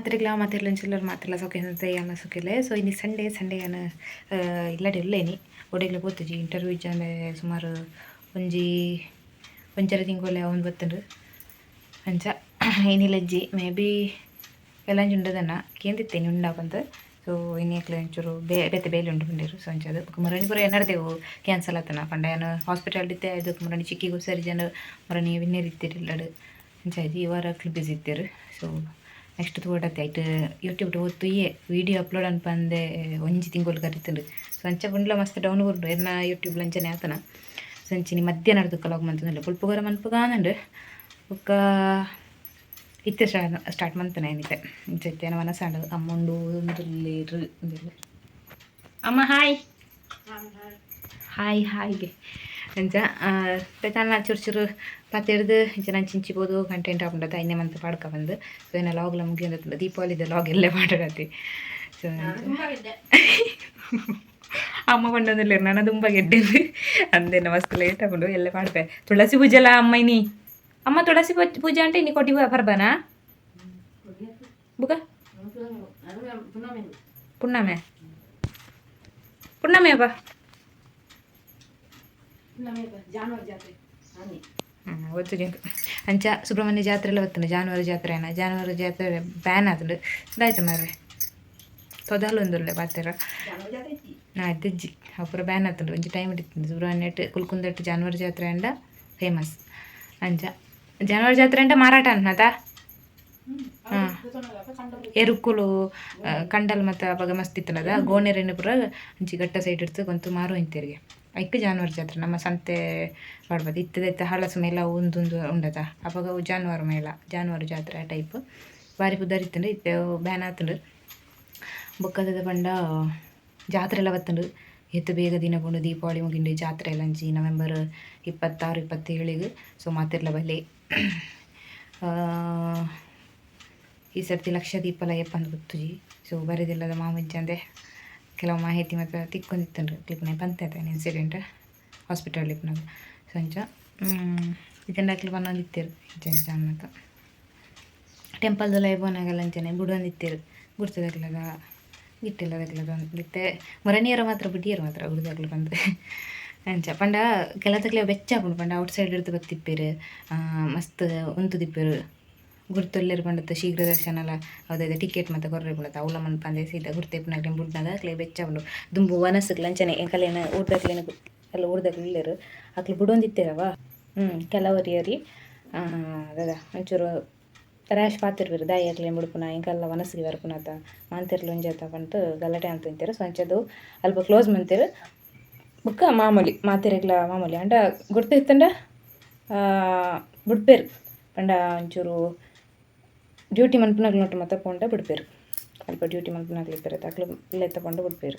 ಮಾತ್ರೆಗ್ಲ ಮಾತೆಲ್ಲ ಚಿಲ್ಲರ್ ಮಾತೆಲ್ಲ ಸೊಕೆ ಯಾನ ಸೊಕೆಲೆ ಸೊ ಇನ್ನು ಸಂಡೇ ಸಂಡೇ ಯಾನ ಇಲ್ಲಡೆ ಇಲ್ಲೇನಿ ಒಡೆಗ್ಲೆ ಪೋತುಜಿ ಇಂಟರ್ವ್ಯೂ ಇಜ್ಜಂದೆ ಸುಮಾರು ಒಂಜಿ ಒಂಚರ ತಿಂಗೊಲೆ ಅವನು ಬತ್ತಂಡು ಅಂಚ ಏನಿಲ್ಲಜ್ಜಿ ಮೇ ಬಿ ಎಲ್ಲಂಜಿ ಉಂಡದನ್ನ ಕೇಂದಿತ್ತೇನೆ ಉಂಡಾಪಂತ ಸೊ ಇನ್ನೇಕ್ಲೆ ಒಂಚೂರು ಬೇ, ಬೇತೆ ಬೇಲೆ ಉಂಡು ಬಂದಿರು. ಸೊ ಅಂಚದು ಮುರಣಿ ಪೂರ ಎನ್ನಡ್ದೆವು. ಕ್ಯಾನ್ಸಲ್ ಆತನ. ಪಂಡ ಏನು ಹಾಸ್ಪಿಟಲ್ ಇತ್ತೆ ಅದಕ್ಕೆ ಮುರಣಿ ಚಿಕ್ಕಿಗೂ ಸರಿ ಜನ ಮುರಣಿ ವಿನ್ನರ್ ಇತ್ತಿರಿಲ್ಲಡು ಅಂಚಾಯ್ತು ಈ ವಾರ ಬಿಸಿ ಇತ್ತೀರು. ಸೊ ನೆಕ್ಸ್ಟ್ ತೋಟತ್ತೆ ಐಟ್ ಯೂಟ್ಯೂಬ್ ಓದ್ತು ಏ ವಿಡಿಯೋ ಅಪ್ಲೋಡ್ ಅನ್ಪಂದೆ ಒಂಜಿ ತಿಂಗಳು ಕರಿತುಂಡು ಸಂಚ ಬುಂಡ್ಲ ಮಸ್ತ್ ಡೌನ್ ಕೊಡು ಎನ್ನ ಯೂಟ್ಯೂಬ್ ಲಂಚನೆ ಆತನ. ಸಂಚಿನಿ ಮಧ್ಯಾಹ್ನ ಕಲಾಗ್ ಮಂತಂದ್ರೆ ಪುಲ್ಪು ಮನ್ಪುಗ ಮನ್ಪುಗಾನಂಡು ಬೊಕ್ಕ ಇತ್ತೆ ಸ್ಟಾರ್ಟ್ ಮಂತನೆ ಏನಿತ್ತೆ. ಇಂಚೈತೆ ಮನಸ್ಸಾಂಡು ಅಮ್ಮಂಡು ಅಮ್ಮ ಹಾಯ್. ಹಾಯ್ ಹಾಯ್ಗೆ. ಅಂಚ ಪೆತಾಲ್ನ ಚೂರು ಚೂರು ಪತ್ತೆಡ್ದು ಇಂಚ ನಾನು ಚಿಂಚಿಬೋದು ಕಂಟೆಂಟ್ ಹಾಕೊಂಡದ್ದು ಐನೇ ಮಂತ್ ಪಾಡ್ಕ ಬಂದು. ಸೊ ಏನ ಲಾಗ್ಲ ಮುಗಿಯೋದು ದೀಪಾವಳಿದ ಲಾಗ್ ಎಲ್ಲೇ ಮಾಡಡತ್ತಿ ಸೊ ಅಮ್ಮ ಕೊಂಡೊಂದಿಲ್ಲ ನಾನು ತುಂಬ ಗೆಡ್ಡಿದ್ದು ಅಂದೆ ನಮಸ್ತೆ ಲೇಟ್ ಹಾಕೊಂಡು ಎಲ್ಲ ಮಾಡ್ಬೆ ತುಳಸಿ ಪೂಜೆ ಅಲ್ಲ ಅಮ್ಮ ಇನ್ನಿ? ಅಮ್ಮ ತುಳಸಿ ಪೂಜ್- ಅಂತ ನೀ ಕೊಟ್ಟಿ ಬರ್ಬಾನಾ? ಬುಗ ಪುಣ್ಣಮೆ ಪುಣ್ಣಮೆ ಬಾ ಜಾತ್ರೆ. ಒತ್ತು ಅಂಚ ಸುಬ್ರಹ್ಮಣ್ಯ ಜಾತ್ರೆ ಎಲ್ಲ ಬರ್ತಾನೆ ಜಾನುವಾರು ಜಾತ್ರೆನ ಜಾನುವಾರು ಜಾತ್ರೆ ಬ್ಯಾನ್ ಆತುಂಡು ಇದಾಯ್ತು ಮಾರ್ರೆ. ತೊದಲು ಒಂದುಲ್ಲೆ ಬಾತೆರ ನಾ ಇದ್ದಜ್ಜಿ. ಅಪುರ ಬ್ಯಾನ್ ಆತುಂಡು ಒಂಜಿ ಟೈಮ್ ಇಟ್ಟಿತ್ತು ಸುಬ್ರಹ್ಮಣ್ಯ ಕುಲ್ಕುಂದಟ್ಟು ಜಾನುವಾರು ಜಾತ್ರೆ ಅಂಡ ಫೇಮಸ್ ಅಂಚ. ಜಾನುವಾರು ಜಾತ್ರೆ ಅಂಡ ಮಾರಾಟ ಅನ್ನದ ಹಾಂ. ಎರುಕುಲು ಕಂಡಲ್ ಮತ್ತು ಅವಾಗ ಮಸ್ತ್ ಇತ್ತನದ ಗೋಣೆರೆಣ್ಣೆ ಪುರ ಅಂಚಿ ಗಟ್ಟ ಸೈಡ್ ಇಡ್ತು ಗೊಂತು ಮಾರು ಇಂತಿರಿಗೆ. ಐಕ್ ಜಾನುವಾರು ಜಾತ್ರೆ, ನಮ್ಮ ಸಂತೆ ಮಾಡ್ಬೋದು. ಇತ್ತ ಹಳಸು ಮೇಲ ಒಂದೊಂದು ಉಂಡದ. ಅವಾಗ ಅವು ಜಾನುವಾರು ಮೇಳ ಜಾನುವಾರು ಜಾತ್ರೆ ಆ ಟೈಪ್ ಬಾರಿ ಪುದರಿತ್ತುಂಡು ಇತ್ತೆ ಬ್ಯಾನ್ ಆತುಂಡು. ಬೊಕ್ಕದ ಪಂಡ ಜಾತ್ರೆ ಎಲ್ಲ ಬತ್ತುಂಡು. ಎತ್ತು ಬೇಗ ದಿನ ಬಂದು ದೀಪಾವಳಿ ಮುಗಿಂಡು ಜಾತ್ರೆ ಎಲ್ಲ ಅಂಚಿ ನವೆಂಬರ್ ಇಪ್ಪತ್ತಾರು, ಇಪ್ಪತ್ತೇಳಿಗೆ ಸೊ ಮಾತಿರ್ಲ ಬಲೆ ಈ ಸರ್ತಿ ಲಕ್ಷ ದೀಪಲ ಎಪ್ಪಂದು ಗೊತ್ತುಜಿ. ಸೊ ಬರೆದಿಲ್ಲದ ಮಾಮಜ್ಜಂದೆ ಕೆಲವು ಮಾಹಿತಿ ಮತ್ತು ರೀ ಕ್ಲಿಪ್ನೆ ಬಂತೈತೆ ಇನ್ಸಿಡೆಂಟ್ ಹಾಸ್ಪಿಟಲ್ ಕ್ಲಿಪ್ನಾಗ ಸಂಚ ಇದನ್ನ ಕ್ಲಿಪ್ ಅನ್ನೊಂದು ಟೆಂಪಲ್ ಇಂಚ ಮತ್ತು. ಟೆಂಪಲ್ದೆಲ್ಲ ಇಬೋನಾಗೆಲ್ಲ ಅಂಚನೆ ಇತ್ತಿರು ಗುರ್ತದಾಗ್ಲದ ಗಿಟ್ಟಿಲ್ಲದಾಗ್ಲದ ಮತ್ತೆ ಮರನಿಯರ ಮಾತ್ರ ಬಿಡಿಯರು ಮಾತ್ರ ಹುಡುಗಾಗ್ಲು ಬಂದು. ಅಂಚ ಪಂಡ ಕೆಲತಕ್ಲೆ ಬೆಚ್ಚ ಪಂಡ ಔಟ್ ಸೈಡ್ ಇರ್ದು ಬತ್ತಿಪ್ಪೇರು ಮಸ್ತ್ ಉಂತು ದಿಪ್ಪೇರು. ಗುರ್ತೊಲ್ಲೆರು ಪಂಡತ್ತ ಶೀಘ್ರ ದರ್ಶನ ಎಲ್ಲ ಹೌದೈತೆ ಟಿಕೆಟ್ ಮತ್ತು ಕೊರ್ರೆ ಬಿಡತ್ತ ಅವಲ ಮನ್ ಪಂದೆ ಸೀದಾ ಗುರ್ತೇಪನಾಗ್ಲಿ ಬುಡ್ನಾಗ ಅಕ್ಲೆ ಬೆಚ್ಚ ಉಂಡು ದುಂಬು ವನಸ್ಸುಗಳು ಲಂಚನೆ ಎಂಕಲೇನ ಊರ್ದಾಗ್ಲೇನ ಎಲ್ಲ ಊರ್ದಾಗ್ಲು ಇಲ್ಲೇರು. ಅಕ್ಲು ಬುಡೊಂದಿತ್ತೇರವ ಹ್ಞೂ ಕೆಲವರಿಯರಿ. ಅದ, ಒಂಚೂರು ರ್ಯಾಶ್ ಪಾತಿರ್ವಿರು ದಾಯಿ ಆಗ್ಲೇನು ಬಿಡ್ಪುನ ಹಿಂಗೆಲ್ಲ ವನಸ್ಸಿಗೆ ಬರ್ಪುನತ ಮಾಂತಿರ್ಲು ಒಂಜಾತ ಬಂತು ಗಲಾಟೆ ಅಂತ ಅಂತೀರ ಸಂಚದು ಅಲ್ಪ ಕ್ಲೋಸ್ ಮಂತಿರು. ಬುಕ್ಕ ಮಾಮೂಲಿ, ಮಾತಿರಗ್ಲ ಮಾಮೂಲಿ. ಅಂಡ ಗುರ್ತಿತ್ತಂಡ ಬಿಡ್ಪೇರು. ಪಂಡ ಒಂಚೂರು ಡ್ಯೂಟಿ ಮನ್ಪುನಾಗ್ಲು ನೋಟು ಮತ್ತೆ ಪೋಂಡ ಬಿಡ್ಪೇರು. ಅಲ್ಪ ಡ್ಯೂಟಿ ಮನ್ಪುನಾಗ್ಲಿ ಇಪ್ಪೇರು ಅಕ್ಲು ಇಲ್ಲೇ ತಗೊಂಡು ಬಿಡ್ಪೇರು.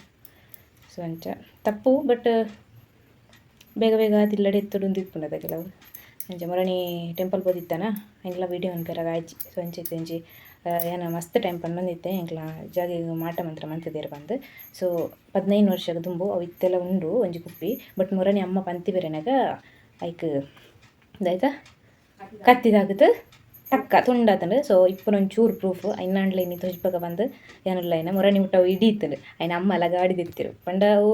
ಸೊ ಅಂಚ ತಪ್ಪು ಬಟ್ ಬೇಗ ಬೇಗ ತಿಲ್ಲಡೆ ಎತ್ತುಡು ಇಪ್ಪುಂಡದ ಕೆಲವು. ಅಂಚೆ ಮರಣಿ ಟೆಂಪಲ್ ಬೋದಿತ್ತಾನ ಎಂಕ್ಲ ವೀಡಿಯೋ ಅನ್ಪೆರಾಗ ಆಯ್ಚಿ. ಸೊ ಅಂಚೈತೆ ಒಂಜಿ ಏನ ಮಸ್ತ್ ಟೈಮ್ ಪನ್ನೊಂದಿತ್ತೆ ಎಂಕ್ಲ ಜಾಗ ಮಾಟ ಮಂತ್ರ ಮಂತದೇರು ಬಂದು. ಸೊ ಪದಿನೈದು ವರ್ಷಕ್ಕೆ ದುಂಬು, ಅವು ಇತ್ತೆಲ್ಲ ಉಂಡು ಒಂಜಿ ಕುಪ್ಪಿ. ಬಟ್ ಮುರಣಿ ಅಮ್ಮ ಪಂತಿ ಬೇರೆನಾಗ ಐಕ್ ಇದಾಯ್ತಾ? ಕತ್ತಿದಾಗದು ಟಕ್ಕ ತುಂಡಾತಂಡು ಸೊ ಇಪ್ಪನ ಒಂಚೂರು ಪ್ರೂಫ್ ಐನಾಂಡ್ಲೆ ನೀ ತೊಜ್ಬಗ ಬಂದು ಏನಿಲ್ಲ ಐನ ಮುರಣಿ ಮುಟ್ಟವು ಇಡೀ ಇತ್ತಂಡು ಐನ ಅಮ್ಮ ಎಲ್ಲ ಗಾಡಿ ದಿತ್ತಿರು ಪಂಡ ಅವು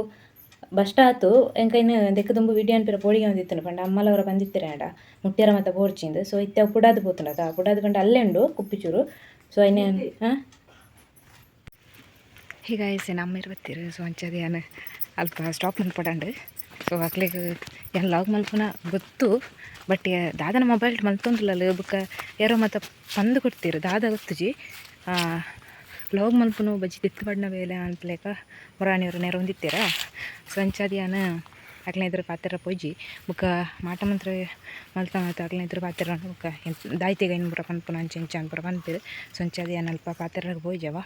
ಬಸ್ಟ್ ಆತು ಎಂಕೈನ ದೆಕ್ಕ ತುಂಬ ವಿಡಿಯೋ ಅನ್ಪಿರ ಪೋಡಿಗೆ ಪಂಡ ಅಮ್ಮಲವರ ಬಂದಿತ್ತಿರ ಆಡ. ಮುಟ್ಟಿಯರ ಮತ್ತೆ ಬೋರ್ಚಿಂದು ಸೊ ಇತ್ತೆ ಅವು ಪುಡಾದು ಪೋತುಂಡ ಅದ ಪುಡಾದು ಕಂಡು ಅಲ್ಲೇ ಉಂಡು, ಕುಪ್ಪಿಚೂರು. ಸೊ ಐನೆ ಹಾಂ ಹೀಗಾಯ್ಸೆ ನಮ್ಮ ಇರ್ಬತ್ತಿರು? ಸೊ ಅಂಚದೆ ಏನು ಅಲ್ಪ ಸ್ಟಾಪ್ ಮಲ್ಪಡಂಡು ಸೊ ಏನು ಲಾಗ್ ಮಲ್ಪುನ ಗೊತ್ತು ಬಟ್ ದಾದನ ಮೊಬೈಲ್ ಮಲ್ತೊಂದಿಲ್ಲ ಬುಕ್ಕ ಯಾರೋ ಮತ್ತೆ ಪಂದು ಕೊಡ್ತೀರು ದಾದ ಗೊತ್ತುಜಿ ಲಾಗ್ ಮಲ್ಪುನು ಬಜ್ಜಿ ತಿತ್ತು ಬಣ್ಣ ಬೇಲೆ ಅನ್ಪ್ಲೇಕ ಮುರಾಣಿಯವರು ನೆರ ಹೊಂದಿತ್ತೀರ? ಸೊ ಅಂಚಾದಿಯಾನ ಅಕ್ಲೆ ಇದ್ರ ಪಾತ್ರ ಪೋಜಿ ಬುಕ್ಕ ಮಾಟ ಮಂತ್ರ ಮಲ್ತ ಮತ್ತು ಅಕ್ಲೆ ಇದ್ರ ಪಾತ್ರ ಬುಕ್ಕ ದಾಯ್ತಿಗೆ ಇನ್ನು ಬುರ ಪನ್ಪುನ ಅಂಚೆ ಇಂಚ ಅನ್ಪುರ ಪನ್ಪಿರು ಸೊ ಅಂಚಾದಿಯಾನ ಅಲ್ಪ ಪಾತ್ರಗೆ ಪೋಯ್ಜವ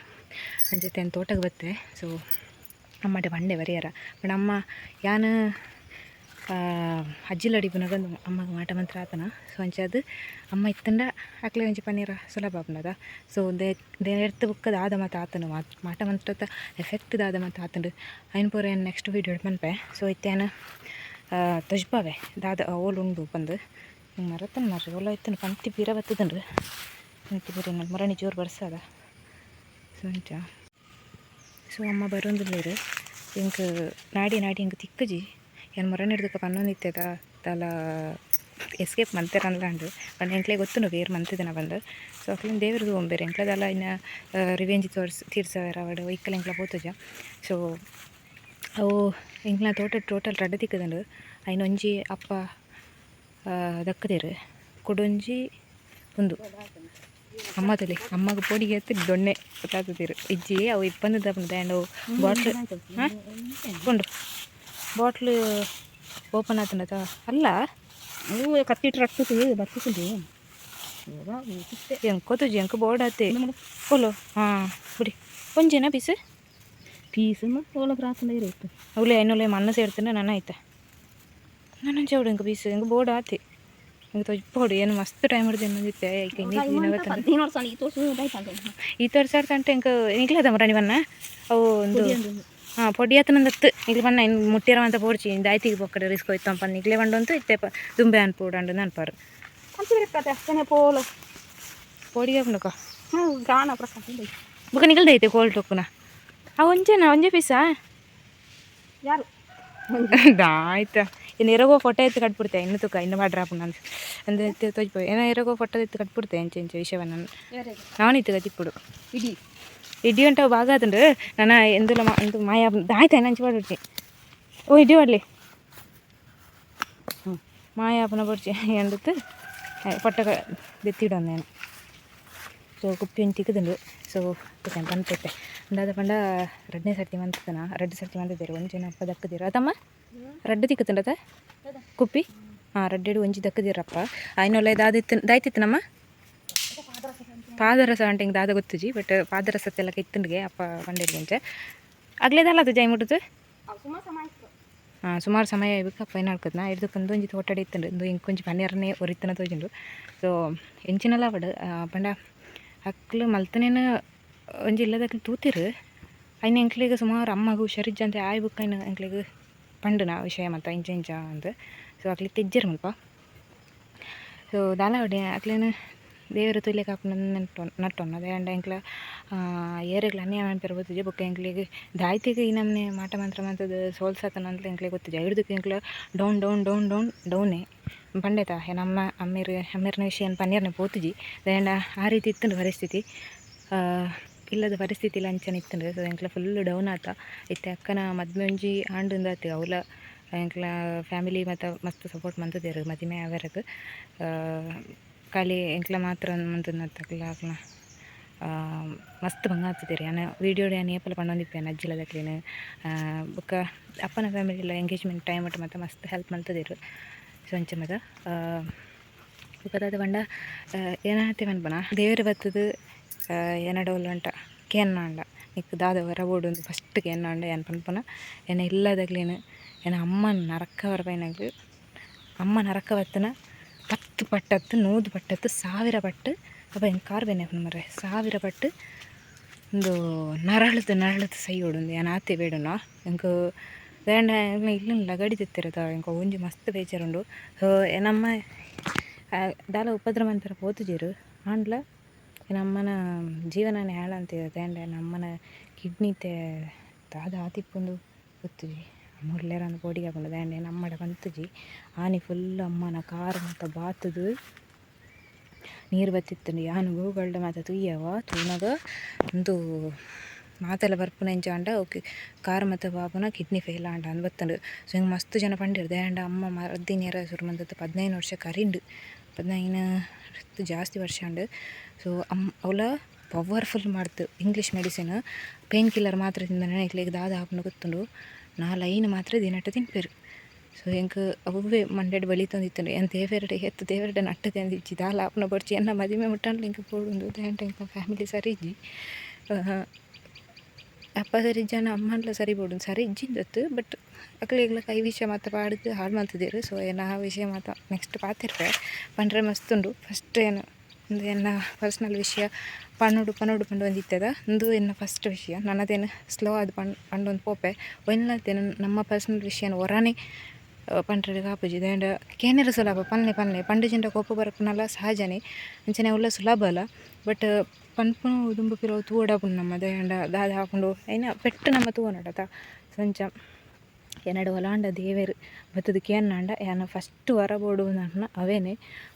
ಅಂಚೆ ತೋಟಕ್ಕೆ ಬತ್ತೆ ಸೊ ಅಮ್ಮಡೆ ಬಂಡೆ ಬರೆಯರ. ಬಟ್ ಅಮ್ಮ ಯಾನ ಅಜ್ಜಿಲಡಿ ಪುನಗ ಅಮ್ಮ ಮಾಟ ಮಂತ್ರ ಆತನ. ಸೊ ಅಂಚಾದ ಅಮ್ಮ ಇತ್ತಂಡ ಅಕ್ಲೆ ಒಂಜಿ ಪನ್ನೀರ ಸುಲಭ ಆಪುನದ. ಸೊ ದೇ ಎಡ್ತು ಬುಕ್ಕದ ಆದ ಮಾತು ಆತನು. ಮಾಟ ಮಂತ್ರದ ಎಫೆಕ್ಟ್ ಆದ ಮಾತು ಆತಂಡು. ಐನ್ ಪೂರ ಏನು ನೆಕ್ಸ್ಟ್ ವೀಡಿಯೋ ಮನ್ಪೆ. ಸೊ ಇತ್ತೇನ ತೊಜ್ಬಾವೆ. ದಾದ ಓಲು ಉಂಡು ಬಂದು. ಮರತನ ಮರ್ರಿ, ಓಲ ಇತ್ತನ ಪಂತಿ ಬೀರ ಬತ್ತದನ್ರಿ ಪಂತಿ ಬೀರ ಮರಣಿ ಜೋರು ಬರ್ಸದ. ಸೊ ಅಂಚ. ಸೊ ಅಮ್ಮ ಬರೋಂದಿಲ್ಲೇರು ಎಂಕ್ ನಾಡಿ ನಾಡಿ ಇಂಕ ತಿಕ್ಕಜಿ. ಏನು ಮೊರನೆ ಬನ್ನೋ ಪನ್ನೊಂದಿತ್ತದ ತಲ ಎಸ್ಕೇಪ್ ಮಂತೆರ ಅಂದ್ಲಾಂಡು ಪಂಡ ಎಂಕ್ಲೆ ಗೊತ್ತುಂಡು ಬೇರ್ ಮಂತಿದನ ಬಂದು ಸೊ ಅಕ್ಲಿನ ದೇವ್ರದ್ದು ಒಂಬೇರೆ ಎಂಕ್ಲದಲ್ಲ ಇನ್ನು ರಿವೆಂಜ್ ತೋರ್ಸ್ ತೀರ್ಸವೇರ ಅವಡು ಇಕ್ಕಲ ಎಂಕ್ಲ ಪೋತುಜ ಸೊ ಅವು ಎಂಕ್ಲ ತೋಟ ಟೋಟಲ್ ರಡ್ಡ ತಿಕ್ಕದಂಡು ಐನೊಂಜಿ ಅಪ್ಪ ದಕ್ಕದೇರು. ಕುಡೊಂಜಿ ಒಂದು. ಅಮ್ಮ ತಲೆ ಅಮ್ಮಗ ಪೋಡಿಗೆ ಎತ್ತಿ ದೊಣ್ಣೆ ಗೊತ್ತಾಗ್ತಿರು ಇಜ್ಜಿ ಅವು ಇಪ್ಪಂದು ದಪ್ಪನ ದ್ಯಾಂಡು ಬಾಟ್ಲ್ ಹಾಂ ಕೊಂಡು ಬಾಟ್ಲ್ ಓಪನ್ ಆತನದ ಅಲ್ಲ ಅವು ಕತ್ತಿಟ್ಟು ರಕ್ತಕ್ಕೆ ಬರ್ತದೆ ಎಂಕ್ ಕೊತ್ತುಜಿ ಎಂಕ್ ಬೋರ್ಡ್ ಆತೆ ಓಲೋ ಹಾಂ ಬಿಡಿ ಒಂಜೇನ ಪೀಸ್ ಪೀಸ್ ಓಲ ಪ್ರಾಸಲ ಇರುತ್ತೆ ಅವಳೆ ಐನೂಲೆ ಮಣ್ಣ ಸೇರ್ತಾನೆ ನನ್ನ ಆಯ್ತಾ ನನ್ನ ಚೌಡು ಎಂಕ ಪೀಸ್ ಎಂಕ ಬೋರ್ಡ್ ಆತೆ ನಂಗೆ ತೋಜ್ಬೋದು ಏನು ಮಸ್ತ್ ಟೈಮ್ ಹಿಡಿದು ಏನಂದಿತ್ತೆ ಹದಿನೈದು ವರ್ಷ ಈ ತೋರ್ಸಾರ ತಂಟೆ ಹಿಂಗೆ ಈಗಲೇ ಅದ ಮರ ನೀವನ್ನ ಅವು ಒಂದು ಹಾಂ ಪೊಡಿ ಆತನಂದತ್ತು ಇಲ್ಲಿ ಬಣ್ಣ ಇನ್ನು ಮುಟ್ಟಿರೋವಂಥ ಪೋಡ್ಚಿ ಇಂದ ಆಯ್ತಿಗೆ ಪೊಕ್ಕಡೆ ರಿಸ್ಕ್ ಹೋಯ್ತಂಪ ನಿಗ್ಲೆ ಬಂಡಂತು ಇತ್ತೆಪ್ಪ ದುಂಬೆ ಅನ್ಪೂಡಂಡು ನನ್ಪಾರು ಅಷ್ಟೇ ಪೋಲು ಪೊಡಿ ಹಾಕೊಂಡಕ್ಕ ಹ್ಞೂ ಗಾಣ ಪ್ರಸಾದ ಬುಕ್ಕ ನಿಗಲ್ದ ಐತೆ ಕೋಲ್ಡ್ ಟೊಕ್ಕುನ ಆ ಒಂಜೆನಾ ಒಂಜೆ ಪೀಸಾ ಯಾರು ಆಯ್ತಾ ಎರಗೋ ಫೋಟೋ ಎತ್ತು ಕಟ್ಬಿಡ್ತೆ ಇನ್ನು ತೂಕ ಇನ್ನು ಮಾಡ್ರ ನಾನು ಅಂದ್ರೆ ತೋಜ್ಬೋದು ಏನೋ ಎರಗೋ ಫೋಟೋ ಎತ್ತು ಕಟ್ಬಿಡ್ತೆ ಎಂಚೆ ಎಂಚೆ ವಿಷಯವನ್ನು ನಾನು ನಾನಿತ್ತು ಕತ್ತಿಪ್ಪುಡು ಇಡಿ ಇಡಿ ಅಂಟ ಬಾಗ ಅದಂಡು ನಾನು ಎಂದುಲ ಇದು ಮಾಯ ಆಯ್ತು ನಂಚಿ ಮಾಡಿಬಿಡ್ತಿ ಓ ಇಡಿ ಮಾಡಲಿ ಹ್ಞೂ ಮಾಯಾಪನ ಬಡ್ಚಿ ಎಂಡತ್ತು ಪೊಟ್ಟ ದೆತ್ತಿಡೋನು ನಾನು ಸೊ ಕುಪ್ಪಿ ತಿಕ್ಕದುಂಡು ಸೊ ಪಂಡ ಬಂತೈತೆ? ಅಂದಾದ ಪಂಡ ರಡ್ಡನೇ ಸರ್ತಿ ಬಂತದನ ರಡ್ಡು ಸರ್ತಿ ಬಂದಿದ್ದೀರಿ? ಒಂಜಿನ ಅಪ್ಪ ದಕ್ಕದಿರ ತಮ್ಮ? ರಡ್ಡು ತಿಕ್ಕತ್ತಂಡತ? ಕುಪ್ಪಿ? ಹಾಂ ರಡ್ಡೆಡು ಒಂಜಿ ದಕ್ಕದಿರಪ್ಪ ಆಯ್ನೊಲ್ಲ ದಾದಿತ್ತು, ದಾಯ್ತಿತ್ತು ನಮ್ಮ? ಪಾದರಸ ಅಂಟಿಂಗ್ ದಾದ ಗೊತ್ತಿಜಿ ಬಟ್ ಪಾದರಸತ್ತೆಲ್ಲ ಕೆತ್ತಂಡ್ಗೆ ಅಪ್ಪ ಬಂದಿದ್ದು ಮುಂಚೆ. ಆಗ್ಲೇದಲ್ಲ ಅದು ಜೈ ಮುಟ್ಟದು ಹಾಂ, ಸುಮಾರು ಸಮಯ ಇವಾಗ ಫೈನ್ ಹಾಕದ್ನ ಹಿಡ್ದಕ್ಕಂದು ಒಂಜಿ ತೋಟಡಿ ಇತ್ತಂಡು. ಇಂದು ಇಂಕೊಂಚು ಪನ್ನೀರನ್ನೇ ಒರಿತನ ತೋಜುಂಡು. ಸೊ ಎಂಚಿನಲ್ಲ ಬಡ ಪಂಡ ಅಕ್ಲು ಮಲ್ತನೇನು, ಒಂಜಿ ಇಲ್ಲದಕ್ಲು ತೂತಿರು. ಅಯ್ನ ಎಂಕ್ಲಿಗೆ ಸುಮಾರು ಅಮ್ಮಗೂ ಹುಷಾರಿಜ್ಜ ಅಂತ, ಆಯ್ ಬುಕ್ ಐನ ಎಂಕ್ಲಿಗೆ ನಾ ವಿಷಯ ಮತ್ತು ಇಂಚ ಇಂಚ ಅಂತ ಸೊ ಅಕ್ಲಿ ತೆಜ್ಜರು ಮುಲ್ಪ. ಸೊ ದಾಲ ಹೊಡಿ ಅಕ್ಲೇನು ದೇವರು ತುಲೆ ಕಾಪು ನೆಟ್ಟು ನಟ್ಟೊನ್ನ ಅದೇ ಅಂಡ ಎಂಕ್ಲ ಏರೆಗ್ಲ ಅನ್ಯ ನೆನಪಿರ್ಬೋದು ಬುಕ್ ಎಂಕ್ಲಿಗೆ ದಾಯ್ತಿಗೆ ಈ ನಮ್ಮನೆ ಮಾಟ ಮಂತ್ರ ಮಂತದ ಸೋಲ್ಸಾತನ ಅಂತ ಎಂಕ್ಲಿಗೆ ಗೊತ್ತಿದೆ ಹಿಡ್ದಕ್ಕೆ ಎಂಕ್ಲ ಡೌನ್ ಡೌನ್ ಡೌನ್ ಡೌನ್, ಡೌನೇ. ಪಂಡೇತ ನಮ್ಮ ಅಮ್ಮಿರ್ ಅಮ್ಮಿರ್ನ ವಿಷಯ ಪನ್ನೀರ್ನ ಪೋತುಜಿ. ದಾಂಡ ಆ ರೀತಿ ಇತ್ತು ಪರಿಸ್ಥಿತಿ. ಇಲ್ಲದ ಪರಿಸ್ಥಿತಿ ಲಂಚನ ಇತ್ತುಂಡು ಸೊ ಎಂಕ್ಲ ಫುಲ್ ಡೌನ್ ಆತ. ಇತ್ತೆ ಅಕ್ಕನ ಮದುವೆ ಒಂಜಿ ಆಂಡಿಂದ ಆತಿ, ಅವಲ, ಎಂಕ್ಲ ಫ್ಯಾಮಿಲಿ ಮತ್ತು ಮಸ್ತ್ ಸಪೋರ್ಟ್ ಮಂತದೇರು ಮದುವೆ ಅವರಕ್ಕೆ ಖಾಲಿ ಎಂಕ್ಲ ಮಾತ್ರ ಮಂತಕ್ಕಲ್ಲ ಅಕ್ಲ ಮಸ್ತ್ ಭಂಗ ನಾನು ವೀಡಿಯೋ ನಾನು ಏಪಲ್ ಪಣ್ಣೊಂದಿಪ್ಪೇನೆ ಅಜ್ಜಿಲದಕ್ಲೇನು ಬುಕ್ಕ ಅಪ್ಪನ ಫ್ಯಾಮಿಲಿ ಎಂಗೇಜ್ಮೆಂಟ್ ಟೈಮ್ ಒಟ್ಟು ಮತ್ತು ಮಸ್ತ್ ಹೆಲ್ಪ್ ಮಾಡ್ತದಿರು ಇಪ್ಪತ್ತಾದ ಬಂಡ ಬೊಕ್ಕದಾದ ಪಂಡ ಏನಾಗ್ತೇವೆ ಅನ್ಪನ ದೇವರ ಬತ್ತದು ಏನಡೋಲ್ಲ ಅಂಟ, ಕೇನ್ನ ಅಂಡ. ನಿಕ್ ದಾದ ಹೊರ ಓಡೊಂದು ಫಸ್ಟ್ ಕೇನ್ನ ಅಂಡ ಏನು ಪನ್ಪನ ಏನ ಇಲ್ಲದಾಗ್ಲೇನು ಏನ ಅಮ್ಮನ ನರಕ ಬರಬೈನಾಗ್ಲು ಅಮ್ಮ ನರಕ ಬತ್ತನ ಪತ್ತು ಪಟ್ಟತ್ತು, ನೂದು ಪಟ್ಟತ್ತು, ಸಾವಿರ ಪಟ್ಟು ಅಪ್ಪ ಏನು ಕಾರ್ ಬೇನೆ ಮರೆ ಸಾವಿರ ಪಟ್ಟು ಒಂದು ನರಳದು ನರಳದು ಸೈ ಓಡೊಂದು ಏನು ಆತೆ ಬೇಡನ. ಎಂಕ ಬೇಡ ಇಲ್ಲ ಗಡಿ ತೆತ್ತಿರದ ಎಂಕ ಒಂಜಿ ಮಸ್ತ್ ಬೇಜಾರುಂಡು ನಮ್ಮ ದಾಲ ಉಪದ್ರ ಮಂತರ ಪೋತುಜೇರು ಆಂಡ್ಲ ನಮ್ಮನ ಜೀವನನೇ ಹೇಳಂತಿದೆ ಅಂಡ್ ನಮ್ಮನ ಕಿಡ್ನಿ ತೇ ದಾದ ಆತಿಪ್ಪೊಂದು ಗೊತ್ತುಜಿ ಮುರ್ಲೇರಂದು ಪೋಡಿಗೆ ಹಾಕೊಂಡು ದಾಂಡೆ ನಮ್ಮಡ ಬಂತುಜಿ ಆನಿ ಫುಲ್ ಅಮ್ಮನ ಕಾರ್ ಮತ್ತು ಬಾತದು ನೀರು ಬತ್ತಿತ್ತು ಯಾನು ಗೋಗಳ್ಡ ಮಾತ ತುಯ್ಯವ ತೂನಗ ಒಂದು ಮಾತೆಲ್ಲ ಬರ್ಪುನ ಎಂಚ ಅಂಡ ಓಕೆ, ಕಾರ್ ಮತ್ತು ಬಾಬುನ ಕಿಡ್ನಿ ಫೇಲ್ ಆಂಡ ಅಂದ್ ಬತ್ತಂಡು ಸೊ ಹಿಂಗೆ ಮಸ್ತ್ ಜನ ಪಂಡಿರ್ದೆ ಆ್ಯಂಡ್ ಅಮ್ಮ ಮರದಿನೇರ ಸುರು ಮಂದತ್ತು ಪದಿನೈದು ವರ್ಷ ಕರಿಂಡು. ಪದಿನೈದು ಜಾಸ್ತಿ ವರ್ಷ ಅಂಡು ಸೊ ಅಮ್ ಅವಳ ಪವರ್ಫುಲ್ ಮಾಡ್ತು ಇಂಗ್ಲೀಷ್ ಮೆಡಿಸಿನ್. ಪೇನ್ ಕಿಲ್ಲರ್ ಮಾತ್ರ ತಿಂದ ಇಕ್ಲಿಗೆ ದಾದ ಹಾಕೊಂಡು ಗೊತ್ತುಂಡು. ನಾಲ್ ಐನು ಮಾತ್ರ ದಿನಟ್ಟ ತಿನ್ಪೇರು ಸೊ ಹೆಂಗೆ ಅವೇ ಮಂಡೆಡ್ ಬಳಿ ತಂದಿತ್ತಂಡು. ಏನು ದೇವೆರಡೆ ಎತ್ತು ದೇವೆರಡೆ ನಟ್ಟು ತಂದಿಚ್ಚಿ ದಾಲ ಆಪನ ಬರ್ಚಿ ಎನ್ನ ಮದುವೆ ಮುಟ್ಟಂಡು ಇಂಕ ಪೋಡುಂದು ದಾಂಟ ಫ್ಯಾಮಿಲಿ ಸರಿ ಇಜ್ಜಿ அப்பா ಸರಿ அம்மான்ல சரிபடும் ಬಟ್ பட் அக்கலைகளை ಕೈ ವಿಷಯ ಮಾತ್ರ பாடுக்கு ಹಾಳು ಮಾಡ್ತಿದ್ದೀರಿ ಸೊ ಏನೋ ಆ ವಿಷಯ ಮಾತ್ರ ನೆಕ್ಸ್ಟ್ ಪಾತಿರ್ಪೆ ಪಂಡ್ರೆ ಮಸ್ತ್ ಉಂಡು ಫಸ್ಟ್ ಏನು ಒಂದು ಎನ್ನ ಪರ್ಸ್ನಲ್ ವಿಷಯ ಪಣ್ಣುಡು ಪನ್ನೋಡು ಪಂಡು ಒಂದಿತ್ತದ ಒಂದು ಎನ್ನ ಫಸ್ಟ್ ವಿಷಯ ನನ್ನದೇನು ಸ್ಲೋ ಅದು ಪಣ್ ಪಂಡೊಂದು ಪೋಪೆ ಒಯ್ನದೇನು ನಮ್ಮ ಪರ್ಸ್ನಲ್ ವಿಷಯನ ಹೊರಾನೇ ಪಂಡ್ರೆಡ್ ಕಾಪುಜಿದೆ ದಂಡ ಕೇನೆರ ಸುಲಭ ಪನ್ನೆ ಪನ್ನೆ ಪಂಡು ಜಿಂಡ ಕೋಪ ಬರಪ್ಪನಲ್ಲ ಸಹಜನೇ ಮುಂಚೆನೆ ಒಳ್ಳೆ ಸುಲಭ ಅಲ್ಲ ಬಟ್, ಪನ್ಪುನು ದುಂಬು ಪಿರವು ತೂವಡಪುನು ನಮ್ಮ ದೇಂಡ ದಾದ ಹಾಕೊಂಡು. ಐನ ಪೆಟ್ಟು ನಮ್ಮ ತೂವನಡತ, ಸಂಚ. ಎನ್ನಡ ಒಲಾಂಡ ದೇವೆರು, ಬತ್ತದ ಕೇನಾಂಡ ಯಾನ ಫಸ್ಟ್ ಹೊರ ಬೋಡುವುದನ್ನ ಅವೇನೆ.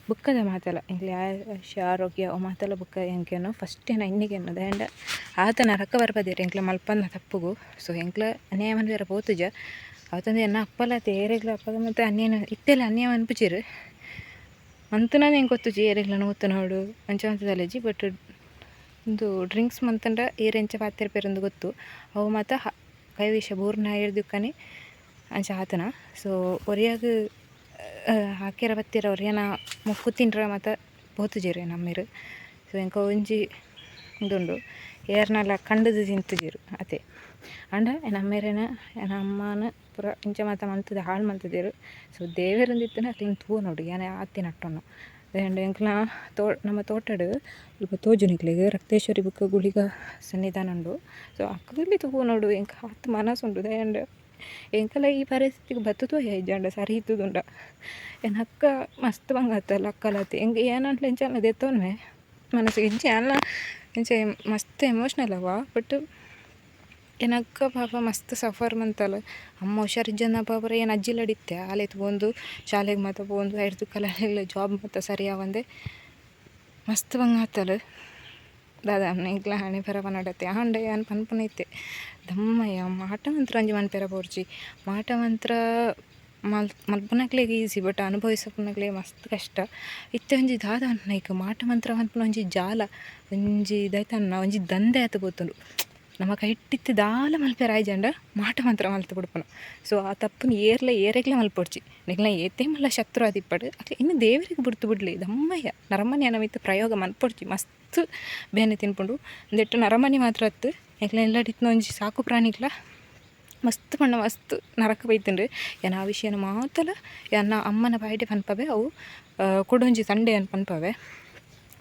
ಬುಕ್ಕದ ಮಾತಲ್ಲ ಎಂಕ್ಲೆ ಆಯುಷ್ಯ ಆರೋಗ್ಯ, ಅವು ಮಾತಲ್ಲ ಬುಕ್ಕ ಎಂಕೇನೋ ಫಸ್ಟ್ ಏನ ಇನ್ನಿಗೆ ಅನ್ನೋದು ಆ್ಯಂಡ್ ಆತನ ರಕ್ಕ ಬರ್ಬದಿರ ಎಂಕ್ಲೆ ಮಲ್ಪಂದ ತಪ್ಪುಗು. ಸೊ ಎಂಕ್ಲೆ ಅನ್ಯಾಯವನ್ನು ಬೇರೆ ಪೋತುಜ ಅವತ್ತಂದು ಎನ್ನ ಅಪ್ಪಲ ತೇರೆಗ್ಲ ಅಪ್ಪಗ ಮತ್ತು ಅನ್ಯನ, ಇತ್ತೆಲ್ಲ ಅನ್ಯಾಯ ಅನ್ಪುಚಿರು ಮಂತನ ಹೆಂಗೆ ಗೊತ್ತುಜಿ ಏರೆಗ್ಲ ನೋತು ನೋಡು. ಅಂಚ ಮಂತದಲ್ಲಜಿ ಬಟ್ ಒಂದು ಡ್ರಿಂಕ್ಸ್ ಮಂತಂಡ ಏರೆಂಚ ಪಾತ್ರೆ ಪೇರೊಂದು ಗೊತ್ತು. ಅವು ಮಾತ ಕೈವಿಷ ಬೋರ್ನ ಹೇಳ್ದಿಕ್ಕನೆ ಅಂಚ ಆತನ ಸೊ ಒರಿಯಾಗ ಹಾಕ್ಯಾರ ಬತ್ತಿರ ಒರಿಯನ ಮುಕ್ಕು ತಿನ್ರ ಬೋತು ಬೋತುಜಿರು ನಮ್ಮಿರು. ಸೊ ಎಂಕ ಒಂಜಿ ಉಂದುಂಡು ಏರ್ನೆಲ್ಲ ಕಂಡದು ತಿಂತುಜಿರು ಅತೆ ಅಂಡ ನಮ್ಮೇರೇನ ನಮ್ಮನ ಪುರ ಇಂಚ ಮಾತ ಮಂತದ ಹಾಳು ಮಂತದೇರು. ಸೊ ದೇವೇರೊಂದಿತ್ತನ ಅಕ್ಲಿನ ತೂ ನೋಡಿ ಏನೇ ಆತಿ ನಟ್ಟನು ಅಂಡ್ ಎಂಕ್ಲ ತೋ, ನಮ್ಮ ತೋಟಡು ಸ್ವಲ್ಪ ತೋಜು ನಿಕ್ಲಿಗೆ ರಕ್ತೇಶ್ವರಿ ಬುಕ್ಕ ಗುಳಿಗ ಸನ್ನಿಧಾನ ಉಂಡು. ಸೊ ಅಕ್ಕದಲ್ಲಿ ತೂ ನೋಡು ಎಂಕ ಹತ್ತು ಮನಸ್ಸುಂಡು. ಅಂಡ್ ಎಂಕಲ ಈ ಪರಿಸ್ಥಿತಿಗೆ ಬತ್ತುದು ಹೇಜಂಡ ಸರಿ ಇತ್ತುದುಂಡ. ಏನು ಅಕ್ಕ ಮಸ್ತ್ ಬಂಗಾತಲ್ಲ ಅಕ್ಕಲತಿ. ಹೆಂಗೆ ಏನಂಟ್ಲೆ ಎಂಚಲ್ಲ ದೆತ್ತವನ್ಮೆ ಮನಸ್ಸಿಗೆ ಇಂಚೆ ಅಲ್ಲ, ಇಂಚೆ ಮಸ್ತ್ ಎಮೋಷ್ನಲ್ ಅವ ಬಟ್ ಏನಕ್ಕ ಪಾಪ ಮಸ್ತ್ ಸಫರ್ ಮಂತಲ್ಲ ಅಮ್ಮ ಹುಷಾರಿಜ್ಜನ ಪಾಪರ ಏನು ಅಜ್ಜಿಲಡಿತ್ತೆ ಆಲೆತ್ ಬಂದು ಶಾಲೆಗೆ ಮಾತ ಬಂದು ಹಿಡ್ದು ಕಲೆಲ್ಲ ಜಾಬ್ ಮತ್ತು ಸರಿ ಅವಂದೆ ಮಸ್ತ್ ಬಂಗಾತಲ್ಲ ದಾದಾ ಇಂಕ್ಲ ಹಣೆ ಪೆರ ಪನಡತ್ತೆ ಪನ್ ಯಾನ್ ಪನ್ಪನೈತೆ ದಮ್ಮಯ್ಯ, ಮಾಟ ಮಂತ್ರ ಒಂಜಿ ಮನ್ಪೆರ ಮಾಟ ಮಂತ್ರ ಮಲ್, ಮಲ್ಪನಕ್ಲೆಗ್ ಈಸಿ, ಬಟ್ ಅನುಭವಿಸಪನಕ್ಲೆ ಮಸ್ತ್ ಕಷ್ಟ. ಇತ್ತೆ ಒಂಜಿ ದಾದ ಅಂಟ್ನೈಕ್ ಮಾಟ ಮಂತ್ರ ಮನ್ಪುನ ಒಂಜಿ ಜಾಲ ಒಂಜಿ ದೈತನ್ನ ಒಂಜಿ ದಂಧೆ ಆತ ನಮ್ಮ ಕೈಟ್ಟಿತ್ತು ದಾಲ ಮಲ್ಪೆರ ಆಯ್ಜಂಡ ಮಾಟ ಮಂತ್ರ ಮಲ್ತು ಬಿಡ್ಪುನ. ಸೊ ಆ ತಪ್ಪನ ಏರ್ಲ ಏರೆಗ್ಲ ಮಲ್ಪಡ್ಚಿ. ನಿಗ್ಲ ಏತೆ ಮಲ್ಲ ಶತ್ರು ಆದಿಪ್ಪಡು ಅಕ್ಲೆ ಇನ್ನು ದೇವರಿಗೆ ಬಿಡ್ತು ಬಿಡ್ಲಿ ದಮ್ಮಯ್ಯ ನರಮನೆ ಅನವಿತ್ತು ಪ್ರಯೋಗ ಮಲ್ಪಡ್ಚಿ. ಮಸ್ತ್ ಬೇನೆ ತಿನ್ಪುಂಡು. ಒಂದೆಟ್ಟು ನರಮನೆ ಮಾತ್ರ ಅತ್ತು. ಎಕ್ಲ ಎಲ್ಲಡಿತ್ನ ಒಂಜಿ ಸಾಕು ಪ್ರಾಣಿಗ್ಲ. ಮಸ್ತ್ ಮಣ್ಣ, ಮಸ್ತ್ ನರಕ ಬೈತುಂಡು. ಏನ ಆ ವಿಷಯನ ಮಾತಲ ಎನ್ನ ಅಮ್ಮನ ಬಾಯಿಡೆ ಪನ್ಪವೆ, ಅವು ಕೊಡೊಂಜಿ ತಂಡೆ ಅನ್ ಪನ್ಪವೆ.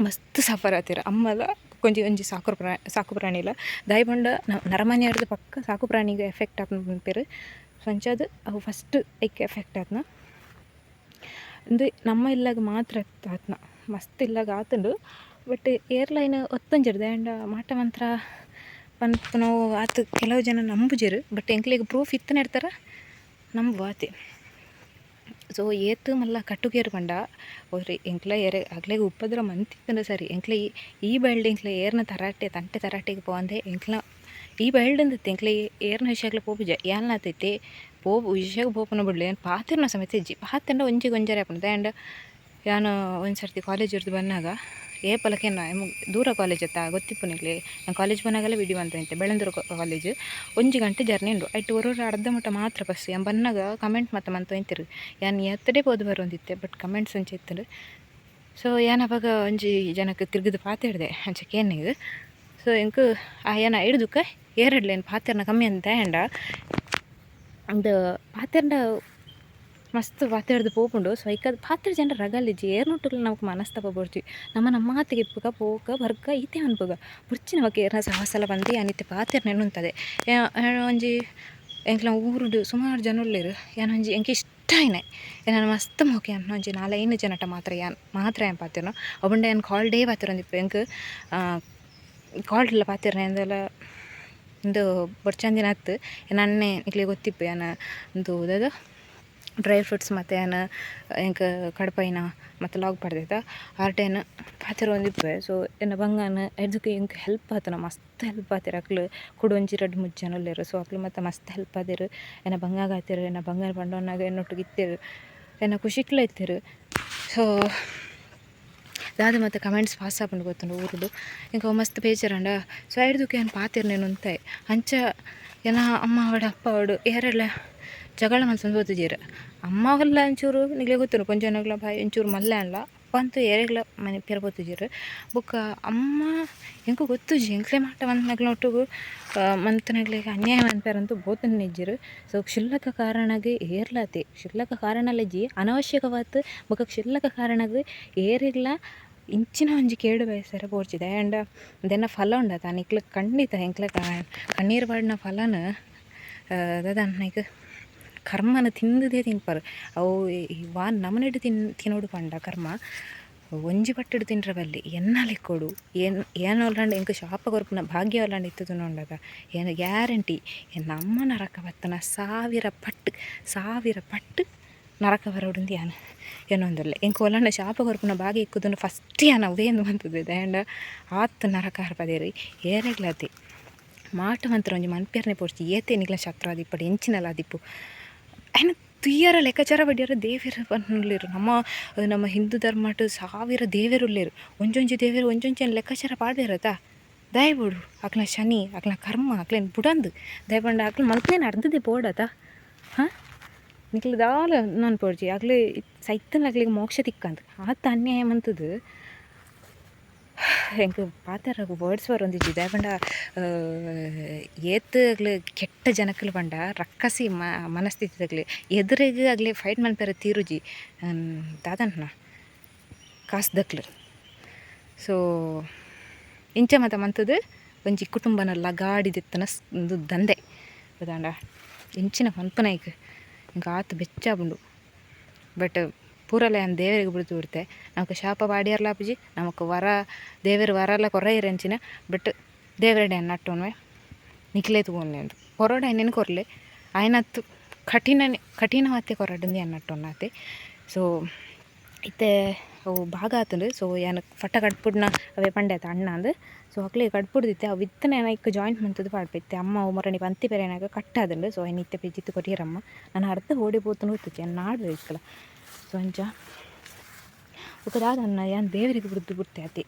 ಮಸ್ತ್ ಸಫರ್ ಆತಿರ ಅಮ್ಮಲ. ಕೊಂಜಿ ಒಂಜಿ ಸಾಕು ಪ್ರಾ, ಸಾಕು ಪ್ರಾಣಿಲ ದಾಯಿ ಪಂಡ ನರಮನಿ ಆಡ್ದು ಪಕ್ಕ ಸಾಕು ಪ್ರಾಣಿಗೆ ಎಫೆಕ್ಟ್ ಪೇರು ಸಂಚಾದ್ ಅವು ಫಸ್ಟ್ ಐಕ್ ಎಫೆಕ್ಟ್ ಆತ್ನ. ಇಂದು ನಮ್ಮ ಇಲ್ಲಾಗ ಮಾತ್ರ ಆತ್ನ. ಮಸ್ತ್ ಇಲ್ಲಾಗ ಆತುಂಡು. ಬಟ್ ಏರ್ಲೈನ್ ಒತ್ತೊಂಜಿರ್ದೆ ಆ್ಯಂಡ್ ಮಾಟ ಮಂತ್ರ ಪನ್ಪುನವು ಆತು ಕೆಲವು ಜನ ನಂಬುಜೆರ್. ಬಟ್ ಎಂಕ್ಲೆಗ್ ಪ್ರೂಫ್ ಇತ್ತನ ಇರ್ತಾರ ನಂಬು ಆತೆ ಸೊ ಏತು ಮಲ್ಲ ಕಟ್ಟುಗೇರು ಪಂಡ ಅವ್ರಿ ಎಂಕ್ಲ ಏರೆ ಅಗ್ಲೆಗ್ ಉಪ್ಪದ್ರ ಮಂತಿತ್ತಂಡ ಸರಿ. ಎಂಕ್ಲ ಈ ಈ ಬೆಳ್ಡ್ ಎಂಕ್ಲ ಏರ್ನ ತರಾಟೆ, ತಂಟೆ ತರಾಟೆಗೆ ಪೋಂದೆ ಎಂಕ್ಲ ಈ ಬೆಳ್ಡಂದತ್ತೆ ಎಂಕ್ಲ ಏರ್ನ ವಿಷಯಗ್ಲ ಪೋಪುಜ ಏನಾತೈತಿ ಪೋಪು ವಿಷಯಗ್ ಪೋಪನ ಬಿಡ್ಲಿ. ಏನು ಪಾತಿರ್ನ ಸಮೇತ ಜಿ ಪಾತಿರ್ನ ಒಂಜಿ ಗೊಂಜಾರೆ ಆಪುಂಡು ಆ್ಯಂಡ್ ಯಾನು ಒಂದು ಸರ್ತಿ ಕಾಲೇಜ್ ಇರ್ದು ಬಂದಾಗ, ಏ ಪಲಕೆ ದೂರ ಕಾಲೇಜ್ ಅತ್ತ? ಗೊತ್ತಿಪ್ಪುನಿಗ್ಲಿ ನಾನು ಕಾಲೇಜ್ ಬಂದಾಗೆಲ್ಲ ವಿಡಿಯೋ ಅಂತ ಅಂತೆ ಬೆಳಂದೂರು ಕಾಲೇಜ್ ಒಂಜಿ ಗಂಟೆ ಜರ್ನಿ ಉಂಡು. ಐಟ್ ಒರೂರು ಅರ್ಧ ಮಟ್ಟ ಮಾತ್ರ ಬಸ್ ಯಾನ್ ಬಂದಾಗ ಕಮೆಂಟ್ ಮತ್ತೆ ಮಂತ ಇಂತಿರು ಯಾನ್ ಎತ್ತಡೆ ಪೋದು ಬರೋಂದಿತ್ತೆ ಬಟ್ ಕಮೆಂಟ್ಸ್ ಒಂಚೆ ಇತ್ತು ಸೊ ಯಾನ್ ಅವಾಗ ಒಂಜಿ ಜನಕ್ಕೆ ತಿರ್ಗಿದು ಹಿಡಿದೆ, ಅಂಚೆ ಕೇನಿಗೆ ಸೊ ಎಂಕ್, ಆ ಏನ ಹಿಡ್ದುಕ್ಕೆ ಏರಡ್ಲೇನು ಪಾತೆರ್ನ ಕಮ್ಮಿ ಅಂತ ಆ್ಯಂಡ ಒಂದು ಪಾತೆರ್ನ ಮಸ್ತ್ ಪಾತೆರ್ದು ಪೋಪುಂಡು ಸೊ ಐಕದ ಪಾತೆರ್ ಜನರ ರಗಲಿಜ್ಜಿ ಏರ್ನೊಟ್ಟುಗ್ಲ ನಮಕ್ ಮನಸ್ತಾಪ ಬರ್ಜಿ ನಮ್ಮ ನಮ್ಮ ಮಾತಿಗೆ ಇಪ್ಪಗ ಪೋಕ ಬರ್ಗ ಈತೆ ಅನ್ಪುಗ ಬುರ್ಚಿ ನಮಗೆ ಏರ್ನ ಸಾಹಸಲ ಬಂದು ಅನಿತ್ತೆ ಪಾತ್ರೆ ನೆನುಂತದೆ ಒಂಜಿ ಎಂಕ್ಲ ಊರುಡು ಸುಮಾರು ಜನ ಉಳ್ಳೇರು. ಯಾನ್ ಒಂಜಿ ಎಂಕ್ ಇಷ್ಟ ಆಯ್ನೆ ಏನಾನ ಮಸ್ತ್ ಮೋಕೆ ಅನ್ನೊಂಜಿ ನಾಲೈನು ಜನಟ ಮಾತ್ರ ಯಾನ್, ಮಾತ್ರ ಏನು ಪಾತೆರ್ನ. ಅವುಂಡ ಏನು ಕಾಲ್ ಡೇ ಪಾತೆರ್ ಎಂಕ್ ಕಾಲ್ ಕಾಲ್ಡ್ಲ ಪಾತೆರ್ನ ಎಂದೆಲ್ಲ ಒಂದು ಬರ್ಚಂದಿನ ಹತ್ತು ನನ್ನೆ ಇಕ್ಲಿ ಗೊತ್ತಿಪ್ಪು ಯಾನ ಒಂದು ದಾದ ಡ್ರೈ ಫ್ರೂಟ್ಸ್ ಮತ್ತು ಏನು ಎಂಕ್ ಕಡ್ಪಾಯಿನ ಮತ್ತು ಲಾಗ್ ಪಡ್ದೈತ. ಆರ್ಟೇನ ಪಾತ್ರ ಒಂದಿಪ್ಪೆ ಸೊ ಏನು ಬಂಗಾನ ಎಡ್ದುಕ್ಕೆ ಎಂಕ್ ಹೆಲ್ಪ್ ಆತನ, ಮಸ್ತ್ ಹೆಲ್ಪ್ ಆತಿರ ಅಕ್ಲು ಕುಡೊಂಜಿ ರಡ್ಡ್ ಮೂಜಿ ಜನ ಸೊ ಅಕ್ಲು ಮತ್ತು ಮಸ್ತ್ ಹೆಲ್ಪ್ ಆದಿರು ಏನ ಬಂಗಾಗ ಆತೆರ್ ಏನ ಬಂಗಾರ ಪಂಡವನ್ನಾಗ ಏನೊಟ್ಟು ಇತ್ತಿರು. ಏನೋ ಖುಷಿಕ್ಲ ಇತ್ತಿರು. ಸೊ ದಾದ ಮತ್ತು ಕಮೆಂಟ್ಸ್ ಪಾಸ್ ಆಪುಂಡು ಗೊತ್ತುಂಡು ಊರುಡು ಇಂಕ ಮಸ್ತ್ ಬೇಜಾರಂಡ. ಸೊ ಐಡ್ದುಕ್ಕೆ ಏನು ಪಾತಿರ್ ನೇನು ಅಂತಾಯ್ ಅಂಚ ಏನ ಅಮ್ಮ ಅವಡು ಅಪ್ಪ ಅವಡು ಯಾರೆಲ್ಲ ಜಗಳ ಮನ್ಸೊಂದು ಓದಿದ್ದೀರ ಅಮ್ಮ ಹೊಲ್ಲ ಒಂಚೂರು ನಿಗ್ಲೆ ಗೊತ್ತುಂಡು ಕೊಂಚನಗ್ಲ ಬಾಯಿ ಒಂಚೂರು ಮಲ್ಲೆ ಅಲ್ಲ, ಅಪ್ಪ ಅಂತೂ ಏರೆಗ್ಲ ಮನೆ ಪೇರ್ ಗೊತ್ತಿದ್ದೀರ? ಬೊಕ್ಕ ಅಮ್ಮ ಹೆಂಗೂ ಗೊತ್ತು ಎಂಕ್ಲೆ ಮಾಟ ಮಂತ್ನಗ್ಲ ಒಟ್ಟುಗು ಮಂತನಗ್ಲಿಗೆ ಅನ್ಯಾಯ ಅಂತೂ ಬೋತನ್ ನಿಜ್ಜಿರು ಸೊ, ಕ್ಷುಲ್ಲಕ ಕಾರಣಗೆ ಏರ್ಲತೆ, ಕ್ಷುಲ್ಲಕ ಕಾರಣಲಜ್ಜಿ ಅನವಶ್ಯಕವಾತ್, ಬುಕ್ಕ ಕ್ಷುಲ್ಲಕ ಕಾರಣಗೆ ಏರಿಲ್ಲ. ಇಂಚಿನ ಒಂಜಿ ಕೇಡು ಬಯಸರ ಬೋರ್ಚಿದೆ ಆ್ಯಂಡ್ ದೆನ್ನ ಫಲ ಉಂಡತ, ನಿಕ್ಲ ಖಂಡಿತ ಎಂಕ್ಲ ಕಣ್ಣೀರು ಬಾಡಿನ ಫಲನ ದಾದ ನೈಕ್ ಕರ್ಮನ ತಿಂದದೇ ತಿನ್ಪಾರು. ಅವು ವಾ ನಮನಿಡು ತಿನ್, ತಿನ್ನೋಡು ಪಂಡ ಕರ್ಮ, ಒಂಜಿ ಪಟ್ಟಿಡು ಬಲ್ಲಿ ಎನ್ನ ಲೆಕ್ಕೋಡು ಏನು ಅಲ್ಲಾಂಡ್ ಎಂಕ ಶಾಪ ಕೊರ್ಪುನ ಭಾಗ್ಯ ಅಲ್ಲಾಂಡ್ ಇತ್ತು ನೋಡದ ಏನು ಗ್ಯಾರಂಟಿ ನಮ್ಮ ನರಕ ಬತ್ತನ ಸಾವಿರ ಪಟ್ಟು ಸಾವಿರ ಪಟ್ಟು ನರಕ ಬರೋಡು ಯಾನ. ಏನೊಂದಲ್ಲ ಎಂಕ ಒಲ್ಲಾಂಡ ಶಾಪ ಕೊರ್ಪುನ ಭಾಗ್ಯ ಇಕ್ಕುದನ್ನು ಫಸ್ಟ್ ಯಾನ ಅವೇನು ಬಂತದೆ ದಾಂಡ ಆತ್ ನರಕ ಹರ್ಪದೇರಿ ಏರೆಗ್ಲತಿ. ಮಾಟ ಮಂತ್ರ ಒಂಜಿ ಮನ್ಪೇರ್ನೆ ಪೋಡ್ತಿ ಏತೆ ನಿಗ್ಲ ಶತ್ರು ಆದಿಪ್ಪಡು ಆಯ್ನ ತುಯ್ಯರ ಲೆಕ್ಕಾಚಾರ ಬಡ್ಡಿಯರ ದೇವೇರ ಪನ್ನುಲ್ಲೇರು ನಮ್ಮ ನಮ್ಮ ಹಿಂದೂ ಧರ್ಮಟ್ ಸಾವಿರ ದೇವೇರುಲ್ಲೇರು. ಒಂಜೊಂಜಿ ದೇವೇರು ಒಂಜೊಂಜಿ ಲೆಕ್ಕಾಚಾರ ಪಾಡ್ದೇರತ? ದಯಬೋಡು ಅಕ್ಲ ಶನಿ, ಅಕ್ಲ ಕರ್ಮ ಅಕ್ಲೇನು ಬುಡಂದು. ದಯಪಂಡ ಅಕ್ಲ ಮಲ್ಕೇನು ಅರ್ಧದೆ ಬೋಡತ ಹಾಂ? ನಿಕ್ಲು ದಾಲ ನಾನು ಪೋಡ್ಜಿ. ಅಕ್ಲೆ ಸೈತನ್ ಅಕ್ಲಿಗೆ ಮೋಕ್ಷ ತಿಕ್ಕಂತ. ಆತ ಅನ್ಯಾಯ ಮಂತದ್ದು ಹೆಂಗೆ ಪಾತ್ರ ವರ್ಡ್ಸ್ ಬರೊಂದಿಜ್ಜಿ ದಾಯಪಂಡ ಏತ್ ಆಗ್ಲಿ ಕೆಟ್ಟ ಜನಕ್ಕಲು ಪಂಡ ರಕ್ಕಸಿ ಮ, ಮನಸ್ಥಿತಿದಾಗ್ಲಿ, ಎದುರಿಗೆ ಆಗ್ಲಿ ಫೈಟ್ ಮನ್ಪೆರ ತೀರುಜಿ ದಾದನ್ನ ಕಾಸ್ ದಕ್ಲು. ಸೊ ಇಂಚ ಮಾತ ಮಂತದು, ಒಂಜಿ ಕುಟುಂಬನ ಗಾಡಿದೆತ್ತನ ಒಂದು ದಂಧೆ. ಅದಾಂಡ ಇಂಚಿನ ಈಗ ಇಂಕ ಆತ ಬೆಚ್ಚಾಪುಂಡು ಬಟ್ ಪೂರಲೆ ಅನ್ ದೇವರಿಗೆ ಬಿಡ್ತು ಬಿಡುತ್ತೆ ನಮಕ್ ಶಾಪ ನಮಕ್ ವರ, ದೇವರ ವರ ಎಲ್ಲ ಕೊರ ಇರಂಚಿನ ಬಟ್ ದೇವರಡೆ ನಟ್ಟೋನ್ವೆ ನಿಕ್ಲೆ ತಗೊಂಡೆ ಅಂತ ಕೊರಡ ಎಣ್ಣೆನ ಕೊರ್ಲೆ. ಆಯ್ನತ್ತು ಕಠಿಣನೆ ಕಠಿಣವಾತೆ ಕೊರಡಂದು ಎನ್ನಟ್ಟೊನ್ನಾತೆ ಸೊ, ಇತ್ತೆ, ಅವು ಭಾಗ ಆತಂದ್ರೆ ಸೊ, ಏನು ಫಟ ಕಟ್ಬಿಡ್ನ ಅವೇ ಪಂಡೆ ಆತ ಅಣ್ಣ ಅಂದು. ಸೊ ಅಕ್ಲೆ ಕಟ್ಬಿಡ್ದಿತ್ತೆ ಅವು ಇತ್ತನ ಏನಕ್ಕೆ ಜಾಯಿಂಟ್ ಮಂತದ್ದು ಪಾಡ್ಪೈತೆ ಅಮ್ಮ ಮರಣಿ ಪಂತಿ ಬೇರೆನಾಗ ಕಟ್ಟಾದಂಡು. ಸೊ ಏನು ಇತ್ತೆ ಪೆಜ್ಜಿತ್ತು ಕೊಟ್ಟಿರಮ್ಮ. ನಾನು ಅರ್ಧ ಓಡಿ ಪೋತನು ಹೋಗ್ತಿದ್ದೆ ಏನು ನಾಡ್ದು ಸೊ ಅಂಚ ಒಕ್ಕದಾದ ಅನ್ನ ಏನು ದೇವರಿಗೆ ಬಿಡ್ದು ಬಿಡ್ತೈತಿ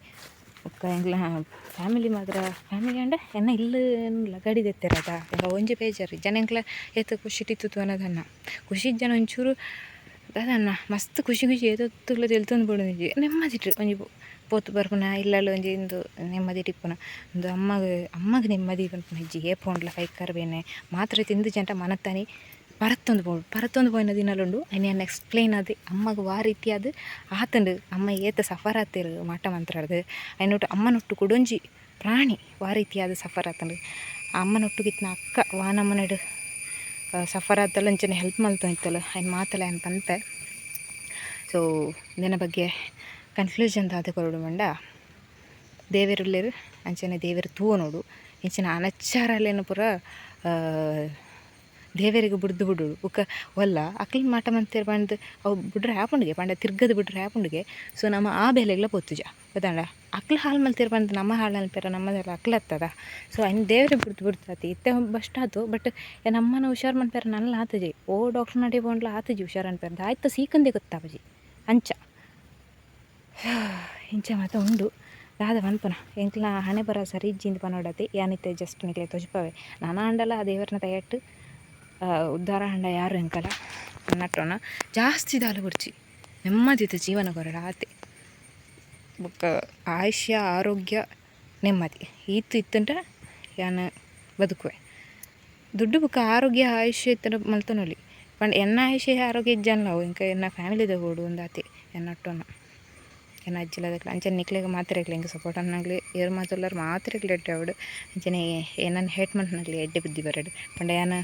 ಒಕ್ಕ ಎಂಗ್ಲ ಫ್ಯಾಮಿಲಿ ಮಾತ್ರ ಫ್ಯಾಮಿಲಿ ಅಂಡ ಎನ್ನ ಇಲ್ಲ ಲಗಡಿ ತೆತ್ತರದ ಎಂಗ ಒಂಜಿ ಬೇಜಾರು. ಜನ ಎಂಗ್ಲ ಏತ ಖುಷಿ ತಿತ್ತು ಅನ್ನೋದನ್ನ. ಖುಷಿ ಜನ ಒಂಚೂರು ಅದನ್ನ ಮಸ್ತ್ ಖುಷಿ ಖುಷಿ ಏತೊತ್ತುಲ್ಲ ತಿಳ್ತಂದು ತೆಲ್ತೊಂದು ಬಿಡೋದು ನೆಮ್ಮದಿ ಒಂಜಿ ಪೋತು ಬರ್ಪುನ, ಇಲ್ಲಲ್ಲ ಒಂಜಿ ಇಂದು ನೆಮ್ಮದಿ ಟಿಪ್ಪನ ಒಂದು ಅಮ್ಮಗ್ ಅಮ್ಮಗ್ ನೆಮ್ಮದಿ ಪನ್ಪುನ ಇಜ್ಜಿ ಏ ಪೋಂಡ್ಲ ಕೈ ಕರ್ಬೇನೆ ಮಾತ್ರ ತಿಂದು ಪರತ್ತೊಂದು ಪೋಂಡು ಪರತ್ತೊಂದು ಪೋಯಿನ ದಿನಲುಂಡು ಅನ್ನ ಎಕ್ಸ್ಪ್ಲೈನ್ ಅದು, ಅಮ್ಮಗ ವಾ ರೀತಿ ಅದು. ಆತಂಡು, ಅಮ್ಮ ಏತ ಸಫರ್ ಆತಿರು ಮಾಟ ಮಂತ್ರಾಡ್ದು ಅಯ್ನೊಟ್ಟು ಅಮ್ಮನೊಟ್ಟು ಕುಡೊಂಜಿ ಪ್ರಾಣಿ ವಾ ರೀತಿಯಾದ ಸಫರ್ ಆತಂಡು ಅಮ್ಮನೊಟ್ಟು ಗಿತ್ತಿನ ಅಕ್ಕ, ವಾ ನಮ್ಮನಡು ಸಫರ್ ಆತಲ್ಲ ಅಂಚನೆ ಹೆಲ್ಪ್ ಮಲ್ತು ಇತ್ತಲ್ಲ ಅಯ್ನ ಮಾತಲ್ಲ ಏನು ಪಂತೆ ಸೊ ದಿನ ಬಗ್ಗೆ ಕನ್ಫ್ಯೂಷನ್ ದಾದ ಕೊರಡು ಮಂಡ. ದೇವೆರುಲ್ಲೇರು ಅಂಚನೆ ದೇವೆರು ತೂವ ನೋಡು ಇಂಚಿನ ಅನಚಾರಲ್ಲೇನು ಪೂರ ದೇವರಿಗೆ ಬಿಡ್ದು ಬಿಡು ಬುಕ್ಕ ಒಲ್ಲ, ಅಕ್ಲ ಮಾಟ ಮಂತೇರ್ ಬಂದು ಅವು ಬಿಡ್ರೆ ಆಪುಂಡುಗೆ ಪಂಡ ತಿರ್ಗದು ಬಿಡ್ರೆ ಆಪುಂಡುಗೆ ಸೊ ನಮ್ಮ ಆ ಬೇಲೆಗ್ಲ ಪೊತ್ತುಜ. ಗೊತ್ತಾಂಡ? ಅಕ್ಲ ಹಾಲು ಮಲ್ತೇರ್ ಬಂದು ನಮ್ಮ ಹಾಳು ಅನ್ಪೆರ ನಮ್ಮದೆಲ್ಲ ಅಕ್ಲತ್ತದ ಸೊ ಅನ್ ದೇವ್ರಿಗೆ ಬಿಡ್ದು ಬಿಡ್ತಾತಿ. ಇತ್ತೆ ಬಸ್ಟ್ ಆತು, ಬಟ್ ನಮ್ಮನ ಹುಷಾರ್ ಮನ್ಪೆರ ನನ್ನ ಆತಜಿ. ಓ ಡಾಕ್ಟರ್ ನಡಿ ಬೋಂಡ್ಲ ಆತಜಿ ಹುಷಾರು ಅನ್ಪೇರ ಆಯ್ತು ಸೀಕಂದೆ ಗೊತ್ತಾಪಜಿ. ಅಂಚ. ಇಂಚ ಮಾತ ಉಂಡು. ದಾದ ಪನ್ಪುನ ಎಂಕ್ಲ ಹಣೆ ಬರ ಸರಿ ಇಜ್ಜಿಂದ ಪನೋಡತಿ. ಯಾನಿತ್ತೆ ಜಸ್ಟ್ ನಿಕ್ಲೆ ತೊಜ್ಪವೆ. ನಾನು ಅಂಡಲ್ಲ ಆ ದೇವರನ್ನ ತಯಟ್ಟು. ಉದ್ಧಾರ ಹಂಡ ಯಾರು ಎಂಕಲ ಅನ್ನಟ್ಟೋಣ ಜಾಸ್ತಿ ದಾಲು ಕುರ್ಚಿ ನೆಮ್ಮದಿತ ಜೀವನ ಕೊರಡ ಆತೆ ಬೊಕ್ಕ ಆಯುಷ್ಯ, ಆರೋಗ್ಯ ನೆಮ್ಮದಿ. ಈತು ಇತ್ತಂಟ ಯಾನ ಬದುಕುವೆ. ದುಡ್ಡು ಬುಕ್ಕ ಆರೋಗ್ಯ, ಆಯುಷ್ಯ ಇತ್ತ ಮಲ್ತನೊಲಿ ಪಂಡ ಎನ್ನ ಆಯುಷ್ಯ, ಆರೋಗ್ಯ ಇಜ್ಜಾನ ಇಂಕ ಎನ್ನ ಫ್ಯಾಮಿಲಿದ ಓಡು ಒಂದಾತಿ ಎನ್ನಟ್ಟೋಣ ಏನ ಅಜ್ಜಿಲ್ಲದ ಅಂಚೆ ನಿಕ್ಲೆಗೆ ಮಾತ್ರ ಇರಲಿ ಹಿಂಗೆ ಸಪೋರ್ಟ್ ಅನ್ನಾಗಲಿ. ಏರ್ ಮಾತಲ್ಲರ್ ಮಾತ್ರ ಇರಲಿ ಎಡ್ಡೆ ಅವಡು. ಅಂಚನೆ ಏನನ್ನು ಹೇಟ್ ಮಾಡ್ನಗ್ಲಿ ಎಡ್ಡೆ ಬುದ್ಧಿ ಬರಡು. ಪಂಡ ಯಾನ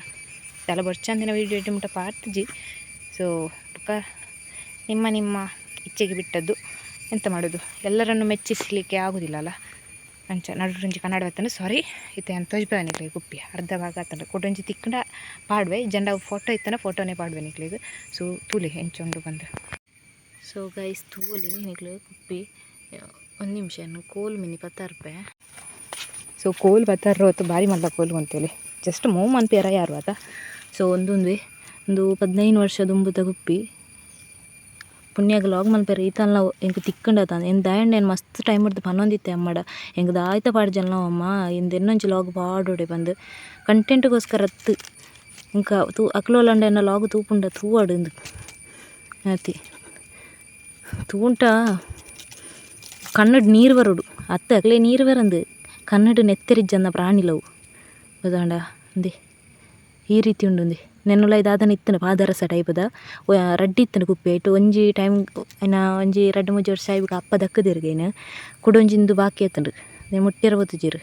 ತಲ ಬರ್ಚಂದಿನ ವೀಡಿಯೋ ಇಟ್ಟು ಪಾರ್ತಿಜಿ ಸೊ ಬುಕ್ಕ ನಿಮ್ಮ ನಿಮ್ಮ ಇಚ್ಛೆಗೆ ಬಿಟ್ಟದ್ದು ಎಂತ ಮಾಡೋದು? ಎಲ್ಲರನ್ನು ಮೆಚ್ಚಿಸಲಿಕ್ಕೆ ಆಗುದಿಲ್ಲ ಅಲ್ಲ? ಅಂಚ ನಡುರುಂಜಿ ಕನ್ನಡ ಬತ್ತಂಡು ಸಾರಿ ಇತ್ತೆ ಅಂತ ತೋಜ್ಬೆ ನಿಕ್ಲೆ ಗುಪ್ಪಿ ಅರ್ಧ ಭಾಗ ಆತಂಡ ಕೊಡೊಂಜಿ ತಿಕ್ಕಂಡ ಪಾಡುವೆ. ಜಂಡ ಫೋಟೋ ಇತ್ತನ ಫೋಟೋನೇ ಪಾಡ್ವೆ ನಿಕ್ಲಿಗೆ. ಸೊ ತೂಲಿ ಹೆಂಚೊಂಡು ಬಂದು. ಸೊ ಗೈಸ್ ತೂಲಿ ನಿಕ್ಲು ಗುಪ್ಪಿ. ಒಂದು ನಿಮಿಷ ಕೋಲ್ ಮಿನಿ ರೂಪಾಯಿ ಸೊ ಕೋಲ್ ಬತ್ತಾರ ಹೊತ್ತು ಭಾರಿ ಮಲ್ಲ ಕೋಲ್ ಅಂತೇಳಿ ಜಸ್ಟ್ ಮೂ ಮನ್ಪೇರ ಯಾರು ಆತ? ಸೊ ಒಂದೊಂದು ಒಂದು ಹದಿನೈದು ವರ್ಷ ದುಂಬುತ ಗುಪ್ಪಿ ಪುಣ್ಯಾಗ ಲಾಗ್ ಮಲ್ಪೇರ ಈತಲ್ಲ ಎಂಕ್ ತಿಕ್ಕಂಡತ ಎಂದ ದಾಯಂಡ ಏನು ಮಸ್ತ್ ಟೈಮ್ ಹಿಡ್ದು ಪನ್ನೊಂದಿತ್ತೆ ಅಮ್ಮಡ. ಎಂಕ್ ದಾಯ್ತ ಪಾಡು ಜನ ಅಮ್ಮ. ಇಂದ ಇನ್ನೊಂಚು ಲಾಗ್ ಪಾಡೋಡೆ ಬಂದು. ಕಂಟೆಂಟ್ಗೋಸ್ಕರ ಅತ್ತು. ಇಂಕ ತೂ ಅಕ್ಲೋಲಂಡ ಏನೋ ಲಾಗ್ ತೂಪುಂಡ ತೂವಾಡು ಆತಿ. ತೂಂಟ. ಕನ್ನಡ ನೀರು ಬರೋಡು. ಅತ್ತ ಅಕ್ಲೆ ನೀರು ಬರಂದು. ಕನ್ನಡ ನೆತ್ತರಿಜ್ಜನ್ನ ಪ್ರಾಣಿಲವು. ಗೊತ್ತಾಂಡ? ಅಂದೆ. ಈ ರೀತಿ ಉಂಡು ನೆನ್ನುಲ ಇದಾದನ ಇತ್ತನ ಪಾದರಸ ಟೈಪದ ರಡ್ಡಿ ಇತ್ತನ ಕುಪ್ಪೆ ಆಯ್ತು. ಒಂಜಿ ಟೈಮ್ ಏನ ಒಂಜಿ ರಡ್ಡು ಮೂಜಿ ವರ್ಷ ಆಯ್ಬೇಕು ಅಪ್ಪ ದಕ್ಕದಿರ್ಗೇನು ಕುಡೊಂಜಿಂದು ಬಾಕಿ ಆತಂಡು. ನೆ ಮುಟ್ಟಿರ ಬತ್ತುಜಿರು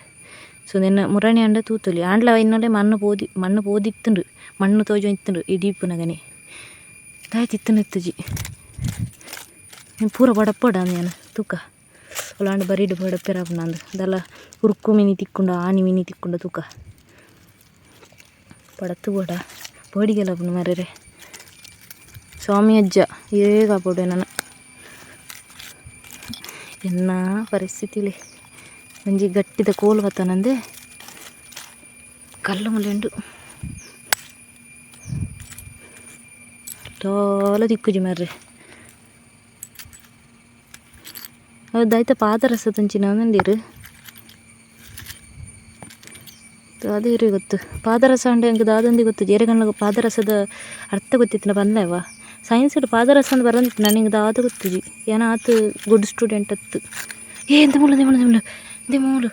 ಸೊ ನಿನ್ನ ಮುರಣಿ ಅಂಡ ತೂತೊಲಿ. ಆಂಡ್ಲ ಇನ್ನೊಲೆ ಮಣ್ಣು ಪೋದಿ, ಮಣ್ಣು ಪೋದಿತ್ತುಂಡು. ಮಣ್ಣು ತೋಜು ಇತ್ತುಂಡು ಈ ಡೀಪುನಗನೆ ದಾಯ್ತಿತ್ತುನು ಇತ್ತುಜಿ. ನೀನು ಪೂರ ಬಡಪ್ಪಡ ನಾನು ತೂಕ. ಒಲಾಂಡ್ ಬರೀಡು ಬಡಪ್ಪೆರಾಪು ನಂದು ಅದೆಲ್ಲ ಉರುಕು ಮೀನಿ ತಿಕ್ಕೊಂಡು, ಆನಿ ಮೀನಿ ತಿಕ್ಕೊಂಡು ತೂಕ. ಪಡತ್ತು ಬೋಡ ಬೋಡಿಗೆಲ್ಲ ಪುಣ್ಯ ಮರ್ರೆ ಸ್ವಾಮಿ ಅಜ್ಜ ಏ ಕಾಪಾಡು ನನ್ನ ಎನ್ನ ಪರಿಸ್ಥಿತಿಲಿ ಒಂಜಿ ಗಟ್ಟಿದ ಕೋಲು ಬತ್ತನಂದೆ ಕಲ್ಲು ಮುಲೆಂಡು ತೋಲ ದಿಕ್ಕುಜಿ ಮರ್ರೆ ಹೌದಾಯ್ತ ಪಾದರಸ ತಂಚಿನ ನಂದಿರು ಅದು ರೀ ಗೊತ್ತು. ಪಾದರಸ ಅಂಡ ಹಂಗೆ ದಾದಂದಿ ಗೊತ್ತು. ಜೇರೆ ಕಣ್ಣ ಪಾದರಸದ ಅರ್ಥ ಗೊತ್ತಿತ್ತು ಬಂದವ ಸೈನ್ಸ್ ಇಟ್ಟು ಪಾದರಸ ಅಂತ ಬರಂದಿತ್ತು, ನನಗೆ ದಾದ ಗೊತ್ತುಜಿ ಏನೋ ಆತು? ಗುಡ್ ಸ್ಟೂಡೆಂಟ್ ಅತ್ತು. ಏ, ಎಂತ ಮೂಲ ನಿಮ್ಮಳು ನಿಮ್ಮಳು ನಿಮ್ಮಳು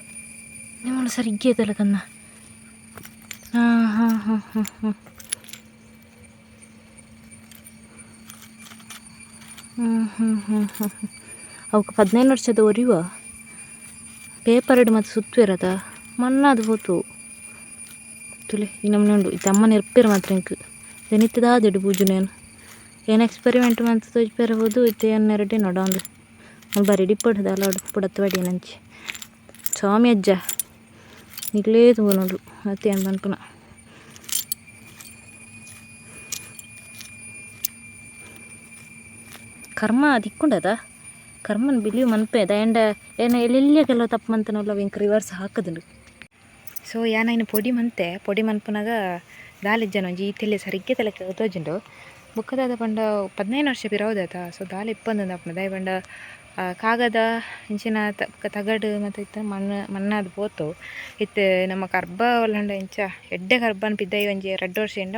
ನಿಮ್ಮಳು ಸರಿ ಇಗ್ಗೇದಲ್ಲ ಕನ್ನ ಹಾಂ ಹಾಂ ಹಾಂ ಹಾಂ ಹಾಂ. ಹ್ಞೂ ಹ್ಞೂ ಹ್ಞೂ ಹ್ಞೂ ಹ್ಞೂ ಅವಕ್ಕೆ ಹದಿನೈದು ವರ್ಷದ ಒರಿವ ಪೇಪರ್ ಇಡು ಮತ್ತು ಸುತ್ತು ಮಣ್ಣಾದ ಮಣ್ಣಾದು ಹೋತು. ನಮ್ಮನೆ ಉಂಡು ಇದು ಅಮ್ಮನ ಇರ್ಪೇರು ಮಾತ್ರ ಇಂಕು. ದೆನಿತ್ತದಾದಿಡು ಪೂಜನೇನು ಏನು ಎಕ್ಸ್ಪೆರಿಮೆಂಟ್ ಮಂತ್ ತೋಜ್ಪೇರಬಹುದು ಇತ್ತೆ ಅನ್ನೆರಡೇ ರೆಡಿ ಒಂದು. ಒಂದು ಬರೀ ಡಿಪ್ಪಡ್ದು ಅಲಾಡು ಪುಡತ್ತು ಬಡಿ ನಂಚಿ. ಸ್ವಾಮಿ ಅಜ್ಜ ಇಲ್ಲೇ ತುಂಬ ನೋಡು ಮತ್ತೆ ಏನು ಅನ್ಪುನ ಕರ್ಮ ದಿಕ್ಕೊಂಡದ ಕರ್ಮನ್ ಬಿಲಿಯು ಮನ್ಪೆದ ಆ್ಯಂಡ್ ಏನ ಎಲ್ಲೆಲ್ಲಿಯ ಕೆಲವು ತಪ್ಪು ಮಂತನಲ್ಲ ವಿಂಕ್ ರಿವರ್ಸ್ ಹಾಕದುಂಡು ಇನ್ನು ಪೊಡಿ ಮಂತೆ, ಪೊಡಿ ಮನ್ಪುನಾಗ ದಾಲಿಜ್ಜನ ಒಂಜಿ ಈತೆಲ್ಲೆ ಸರಿಗ್ಗೆ ತಲೆಕ್ಕೆ ತೋಜುಂಡು ಬುಕ್ಕದಾದ ಪಂಡ ಪದಿನೈದು ವರ್ಷ ಬಿರೋದಾತ ಸೊ ದಾಲಿ ಇಪ್ಪಂದು ಅಪ್ಪನ ದಾಯಿ ಪಂಡ ಕಾಗದ, ಇಂಚಿನ ತಗಡು ಮತ್ತು ಇತ್ತ ಮಣ್ಣು, ಮಣ್ಣಾದ ಪೋತು. ಇತ್ತು ನಮ್ಮ ಕರ್ಬ ಒಲ್ಲಂಡ ಇಂಚ, ಎಡ್ಡೆ ಕರ್ಬನ್ ಪಿದ್ದೈ ಒಂಜಿ ಎರಡು ವರ್ಷ ಇಂಡ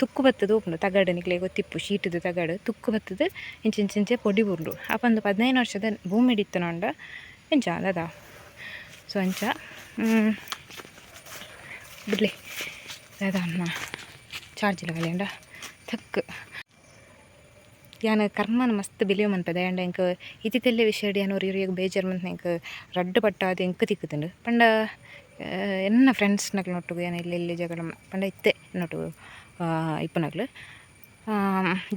ತುಕ್ಕು ಬತ್ತದು ಉಪ್ಪುಂಡು ತಗಡು ನಿಕ್ಲೆ ಗೊತ್ತಿಪ್ಪು, ಶೀಟದ ತಗಡು. ತುಕ್ಕು ಬತ್ತದು ಇಂಚಿಂಚೆ ಇಂಚ ಇಂಚೆ ಪೊಡಿ ಬುರ್ಲು ಅಪ್ಪಂದು ಪದಿನೈದು ವರ್ಷದ ಭೂಮಿ ಹಿಡಿತನೊಂಡ ಇಂಚ, ದಾದ. ಸೊ ಅಂಚ. ಬಿಡ್ಲಿ. ಅನ್ನ ಚಾರ್ಜ್ ಕಲಿಯಂಡ ತಕ್ಕ ಯಾನ ಕರ್ಮನ ಮಸ್ತ್ ಬಿಲಿಯೋ ಮನ್ಪದ ಆ್ಯಂಡ್ ಎಂಕ್ ಇತಿತೆಲ್ಲೆ ವಿಷಯ ಯಾನು ಇವ್ರಿಗೆ ಬೇಜಾರ್ ಮಂತ್ ಎಂಕ್ ರಡ್ಡು ಪಟ್ಟ ಅದು ಎಂಕ್ ತಿಕ್ಕುತ್ತುಂಡು. ಪಂಡ ಎನ್ನ ಫ್ರೆಂಡ್ಸ್ ನಕ್ಲು ನೊಟ್ಟುಗು, ಏನ ಇಲ್ಲಿ ಇಲ್ಲಿ ಜಗಳ ಪಂಡ ಇತ್ತೆ ನೊಟ್ಟುಗು ಇಪ್ಪನಗ್ಲು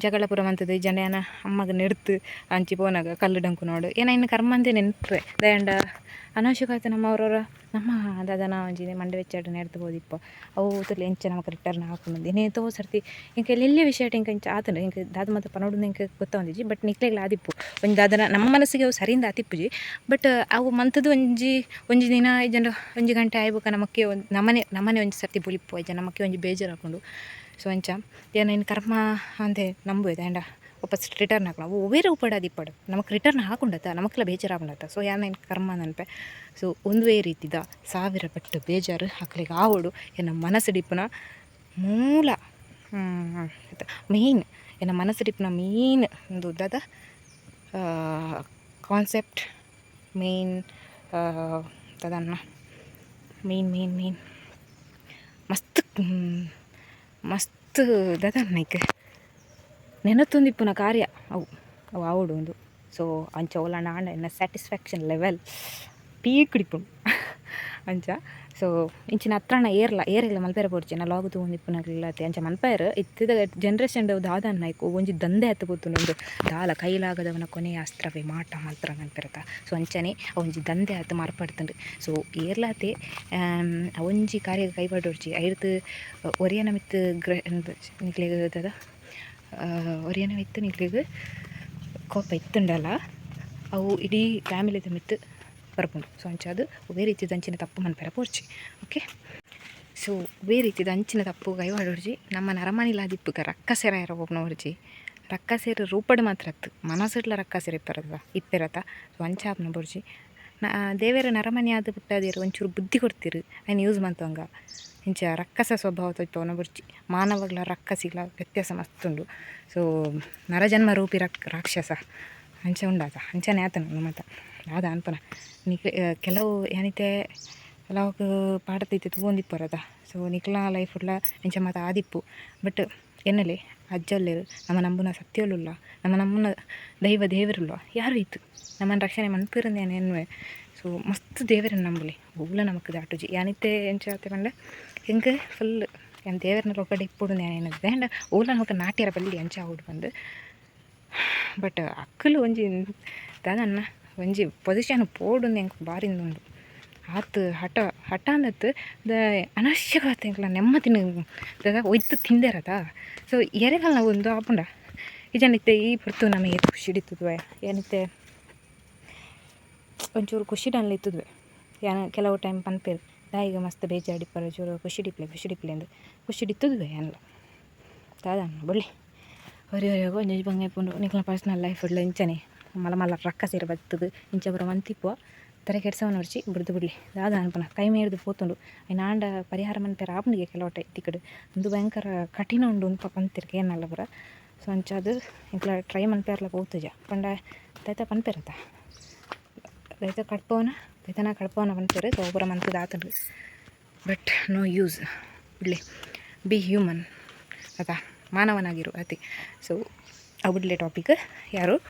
ಜಗಳ ಪೂರ ಮಂತದ ಜನ ಅಮ್ಮಗ ನೆಡ್ತು, ಅಂಚಿ ಪೋನಾಗ ಕಲ್ಲು ಡಂಕು ನೋಡು. ಏನ ಇನ್ನು ಕರ್ಮಂದೆ ನೆನಪ್ರೆ. ದಯಂಡ ಅನಾವಶ್ಯಕತೆ ನಮ್ಮ ಅವ್ರವ್ರ. ನಮ್ಮ ದಾದನ ಒಂಜಿ ಮಂಡೆ ವೆಚ್ಚಾಡು ನೆಡ್ದು ಹೋದಿಪ್ಪ ಅವು ತುಲೆ ಎಂಚ ನಮಕ್ ರಿಟರ್ನ್ ಹಾಕೊಂಡು ತೋ ಸರ್ತಿ ಇಂಕ ಎಲ್ಲೆಲ್ಲಿ ವಿಷಯ ಇಂಕ ಇಂಚ ಆತಂಡು ಇಂಕ ದಾದ ಮಾತ ಪನೋಡು ಇಂಕ ಗೊತ್ತೊಂದಿಜಿ ಬಟ್ ನಿಕ್ಲೆಗ್ಲ ಆದಿಪ್ಪು. ಒಂದು ದಾದನ, ನಮ್ಮ ಮನಸ್ಸಿಗೆ ಅವು ಸರಿಯಿಂದ ಆತಿಪ್ಪುಜಿ ಬಟ್ ಅವು ಮಂತದ್ದು ಒಂಜಿ ಒಂಜಿ ದಿನ ಜನ ಒಂಜಿ ಗಂಟೆ ಆಯ್ಬೇಕ ನಮಕ್ಕೆ ಒಂದು ನಮನೆ ನಮ್ಮನೆ ಒಂಜಿ ಸರ್ತಿ ಬುಲಿಪ್ಪು ಆಯ್ತು ನಮಕ್ಕೆ ಒಂಜಿ ಬೇಜಾರು ಹಾಕೊಂಡು. ಸೊ ಅಂಚ ಏನ ಇನ್ನು ಕರ್ಮ ಅಂದೆ ನಂಬುದು ಆ್ಯಂಡ ವಾಪಸ್ ರಿಟರ್ನ್ ಹಾಕೋಣ ಅವು ಒವೇರೆ ಇಪ್ಪಡು ನಮಗೆ ರಿಟರ್ನ್ ಹಾಕೊಂಡತ್ತ ನಮಕ್ಲ ಬೇಜಾರು ಹಾಕೊಂಡತ್ತ ಸೊ ಏನೇನು ಕರ್ಮ ನೆನಪೆ? ಸೊ ಒಂದುವೇ ರೀತಿದ ಸಾವಿರ ಪಟ್ಟು ಬೇಜಾರು ಹಾಕ್ಲಿಕ್ಕೆ ಆವಡು. ಎನ್ನ ಮನಸ್ಸಿಡಿಪ್ಪನ ಮೂಲ ಮೇನ್ ಎನ ಮನಸ್ಸಿಡಿಪ್ಪನ ಮೇನ್ ಒಂದು ಉದ್ದದ ಕಾನ್ಸೆಪ್ಟ್ ಮೇನ್ ತದನ್ನ ಮೇನ್ ಮೇನ್ ಮೇನ್ ಮಸ್ತ್ ಹ್ಮ್, ದದ ದದನ್ನೈಕ್ ನೆನತೊಂದಿಪ್ಪುನ ಕಾರ್ಯ. ಅವು ಅವು ಆವಡು ಒಂದು. ಸೊ ಅಂಚ ಒಲ ನಾಂಡ ಎನ್ನ ಸ್ಯಾಟಿಸ್ಫ್ಯಾಕ್ಷನ್ ಲೆವೆಲ್ ಪೀಕ್ ಹಿಡಿಪುಂಡು ಅಂಚ. ಸೊ ಇಂಚಿನ ಹತ್ರಣ ಏರ್ಲ ಏರಿಲ್ಲ, ಮಲ್ಪೆರ ಪೋಡ್ಚಿ ನಾ ಲಾಗ್ ತಗೊಂಡಿಪ್ಪುನಾಗ್ಲಿಲ್ಲತ್ತೆ ಅಂಚ ಮಲ್ಪೆರ್. ಇತ್ತಿದ ಜನ್ರೇಷನ್ ದಾದ ನಾಯ್ಕು ಒಂಜಿ ದಂಧೆ ಹತ್ತು ಒಂದು ದಾಲ ಕೈಲಾಗದವನ ಕೊನೆಯ ಅಸ್ತ್ರವೇ, ಮಾಟ ಮಂತ್ರ ಮಲ್ಪೆರತ ಸೊ ಅಂಚನೆ ಒಂಜಿ ದಂಧೆ ಹತ್ತು ಮಾರ್ಪಡ್ತುಂಡು. ಸೊ ಏರ್ಲಾತೆ ಒಂಜಿ ಕಾರ್ಯ ಕೈಪಡೋಡ್ಚಿ ಐರ್ದು, ಒರಿಯನ ಮಿತ್ತು ಗ್ರ ನಿಕ್ಲೆಗದ ಒರಿಯನ ಮಿತ್ತು ನಿಕ್ಲೆಗ್ ಕೋಪ ಇತ್ತುಂಡಲ್ಲ ಅವು ಇಡೀ ಫ್ಯಾಮಿಲಿದ ಮಿತ್ತು ಬರ್ಪುಂಡು ಸೊ ಅಂಚ ಅದು ಒವೇ ರೀತಿದ ಅಂಚಿನ ತಪ್ಪು ಮನ್ಪೆರ ಪೋರ್ಚಿ. ಓಕೆ ಸೊ ಒವೇ ರೀತಿದ ಅಂಚಿನ ತಪ್ಪು ಕೈವಾಡೋಡ್ಜಿ ನಮ್ಮ ನರಮಣಿಲಾದಿಪ್ಪುಗ ರಕ್ಕಸೆರ ಯಾರೋ ಒಬ್ಬನವರ್ಜಿ ರಕ್ಕಸೆರ ರೂಪಡ್ ಮಾತ್ರ ಅತ್ತು. ಮನಸ್ಸಿಡ್ಲ ರಕ್ಕಸೆರ ಇಪ್ಪರದ ಇಪ್ಪಿರತ. ಸೊ ಅಂಚ ಆಪ್ನ ಬೊಡ್ಜಿ ನಾ ದೇವೇರ ನರಮನಿ ಆದ ಬಿಟ್ಟಾದಿರು ಒಂಚೂರು ಬುದ್ಧಿ ಕೊಡ್ತೀರಿ. ಅದನ್ನು ಯೂಸ್ ಮಾಡ್ತವಂಗ ಇಂಚ ರಕ್ಕಸ ಸ್ವಭಾವ ತೊಯ್ಪವನ ಬುರ್ಚಿ ಮಾನವಗಳ ರಕ್ಕಸಿಗ್ಲ ವ್ಯತ್ಯಾಸ ಮಸ್ತುಂಡು ಸೊ ನರಜನ್ಮ ರೂಪಿ ರಕ್, ರಾಕ್ಷಸ. ಅಂಚ ಉಂಡಾತ. ಅಂಚನೆ ಆತನ ನಮ್ಮತ ಆದ ಅನ್ಪನ. ನಿಕ್ ಕೆಲವು ಏನೈತೆ ಕೆಲವು ಪಾಡತೈತೆ ತೂಂದಿಪ್ಪರದ ಸೊ ನಿಕ್ಲ ಉಡ್ಲ ನಿಂಚ ಮಾತ ಆದಿಪ್ಪು. ಬಟ್ ಎನ್ನಲೆ ಅಜ್ಜಲ್ಲೇರು ನಮ್ಮ ನಂಬುನ ಸತ್ಯೋಲುಲ್ಲ ನಮ್ಮ ನಮ್ಮನ ದೈವ ದೇವರುಲ್ಲ, ಯಾರು ಇತ್ತು? ನಮ್ಮನ್ನು ರಕ್ಷಣೆ ಮನ್ಪಿರಂದೇನೆ ಎನ್ನುವೆ. ಸೊ ಮಸ್ತ್ ದೇವರನ್ನ ನಂಬಲಿ. ಒವ್ಲ ನಮಕ್ ದಾಟುಜಿ. ಯಾನಿತ್ತೆ ಎಂಚ ಆತೆ ಪಂಡ? ಹೆಂಗೆ? ಫುಲ್ ಏನು ದೇವರನ್ನ ರೊಕ್ಕಡೆ ಇಪ್ಪುಡು ಏನದೆ ಆ್ಯಂಡ್ ಓಲ ನಮಗೆ ನಾಟ್ಯರ ಬಲ್ಲಿ ಎಂಚ ಆವುಡು ಬಂದು. ಬಟ್ ಅಕ್ಕಲು ಒಂಜಿ ದಾದನ್ನ ಒಂಜಿ ಪೊಸಿಷನ್ ಪೋಡು ಎಂಕ್ ಬಾರಿ ಉಂಡು ಆತ್ ಹಠ ಹಠ ಅಂದತ್ ದ ಅನಶ್ಯಕತೆ ಎಂಕ್ಲ ನೆಮ್ಮದಿನ ಒಯ್ತು ತಿಂದೆರದ ಸೊ ನಾವು ಒಂದು ಆಪುಂಡ ಇಜನಿತ್ತೆ ಈ ಪುರ್ತು ನಮಗೆ ಖುಷಿ ಹಿಡಿತದ್ವೆ. ಏನಿತ್ತೆ? ಒಂಚೂರು ಖುಷಿ ಇತ್ತದ್ವೆ. ಯಾನ ಕೆಲವು ಟೈಮ್ ಪನ್ಪೇರು. ದಾಯಿಗೆ ಮಸ್ತ್ ಬೇಜಾಡಿಪ್ಪರ ಚೂರು ಖುಷಿ ಡಿಪ್ಲೆ ಖುಷಿ ಡಿಪ್ಲೆ ಅಂದು. ಖುಷಿ ಹಿಡಿತದ್ವೆ ತಾದ ದಾದನ್ನ ಬೊಳ್ಳಿ ಹೊರಿ ಹೊರಿಯಾಗ ಒಂಜಿ ಬಂಗೆ ಪುಂಡು. ನಿಕ್ಲ ಪರ್ಸ್ನಲ್ ಲೈಫ್ ಇಂಚನೆ. ರಕ್ಕ ಸೇರಿ ಬತ್ತದು ಇಂಚ ಬರೋ ಮಂತಿಪ್ಪು ತರ ಕೆಡ್ಸವ ನೋಡ್ಚಿ ಬಿಡ್ದು ಬಿಡ್ಲಿ. ದಾದ ಅನ್ಪನ, ಕೈ ಮೇಡ್ದು ಪೋತುಂಡು. ಐನ ಆಂಡ ಪರಿಹಾರ ಮನ್ಪೇರ ಆಪುಂಡಿಗೆ ಕೆಲವಟ ತಿಕ್ಕಡು ಒಂದು ಭಯಂಕರ ಕಠಿಣ ಉಂಡು ಉಂಪ ಪಂತಿರ್ಕೆ ಏನಲ್ಲ ಬರ ಸೊ ಅಂಚಾದು ಇಂಕ್ಲ ಟ್ರೈ ಮನ್ಪೇರ್ಲ ಪೋತುಜ. ಪಂಡ ದೈತ ಪನ್ಪೇರತ ದೈತ ಕಡ್ಪವನ ದೈತನ ಕಡ್ಪವನ ಪನ್ಪೇರು ಒಬ್ಬರ ಮಂತದ ಆತಂಡು ಬಟ್ ನೋ ಯೂಸ್ ಬಿಡ್ಲಿ ಬಿ ಹ್ಯೂಮನ್ ಅದ ಮಾನವನಾಗಿರು ಅತಿ ಸೊ ಅವು ಅವುಡ್ಲೆ ಟಾಪಿಕ್ ಯಾರು?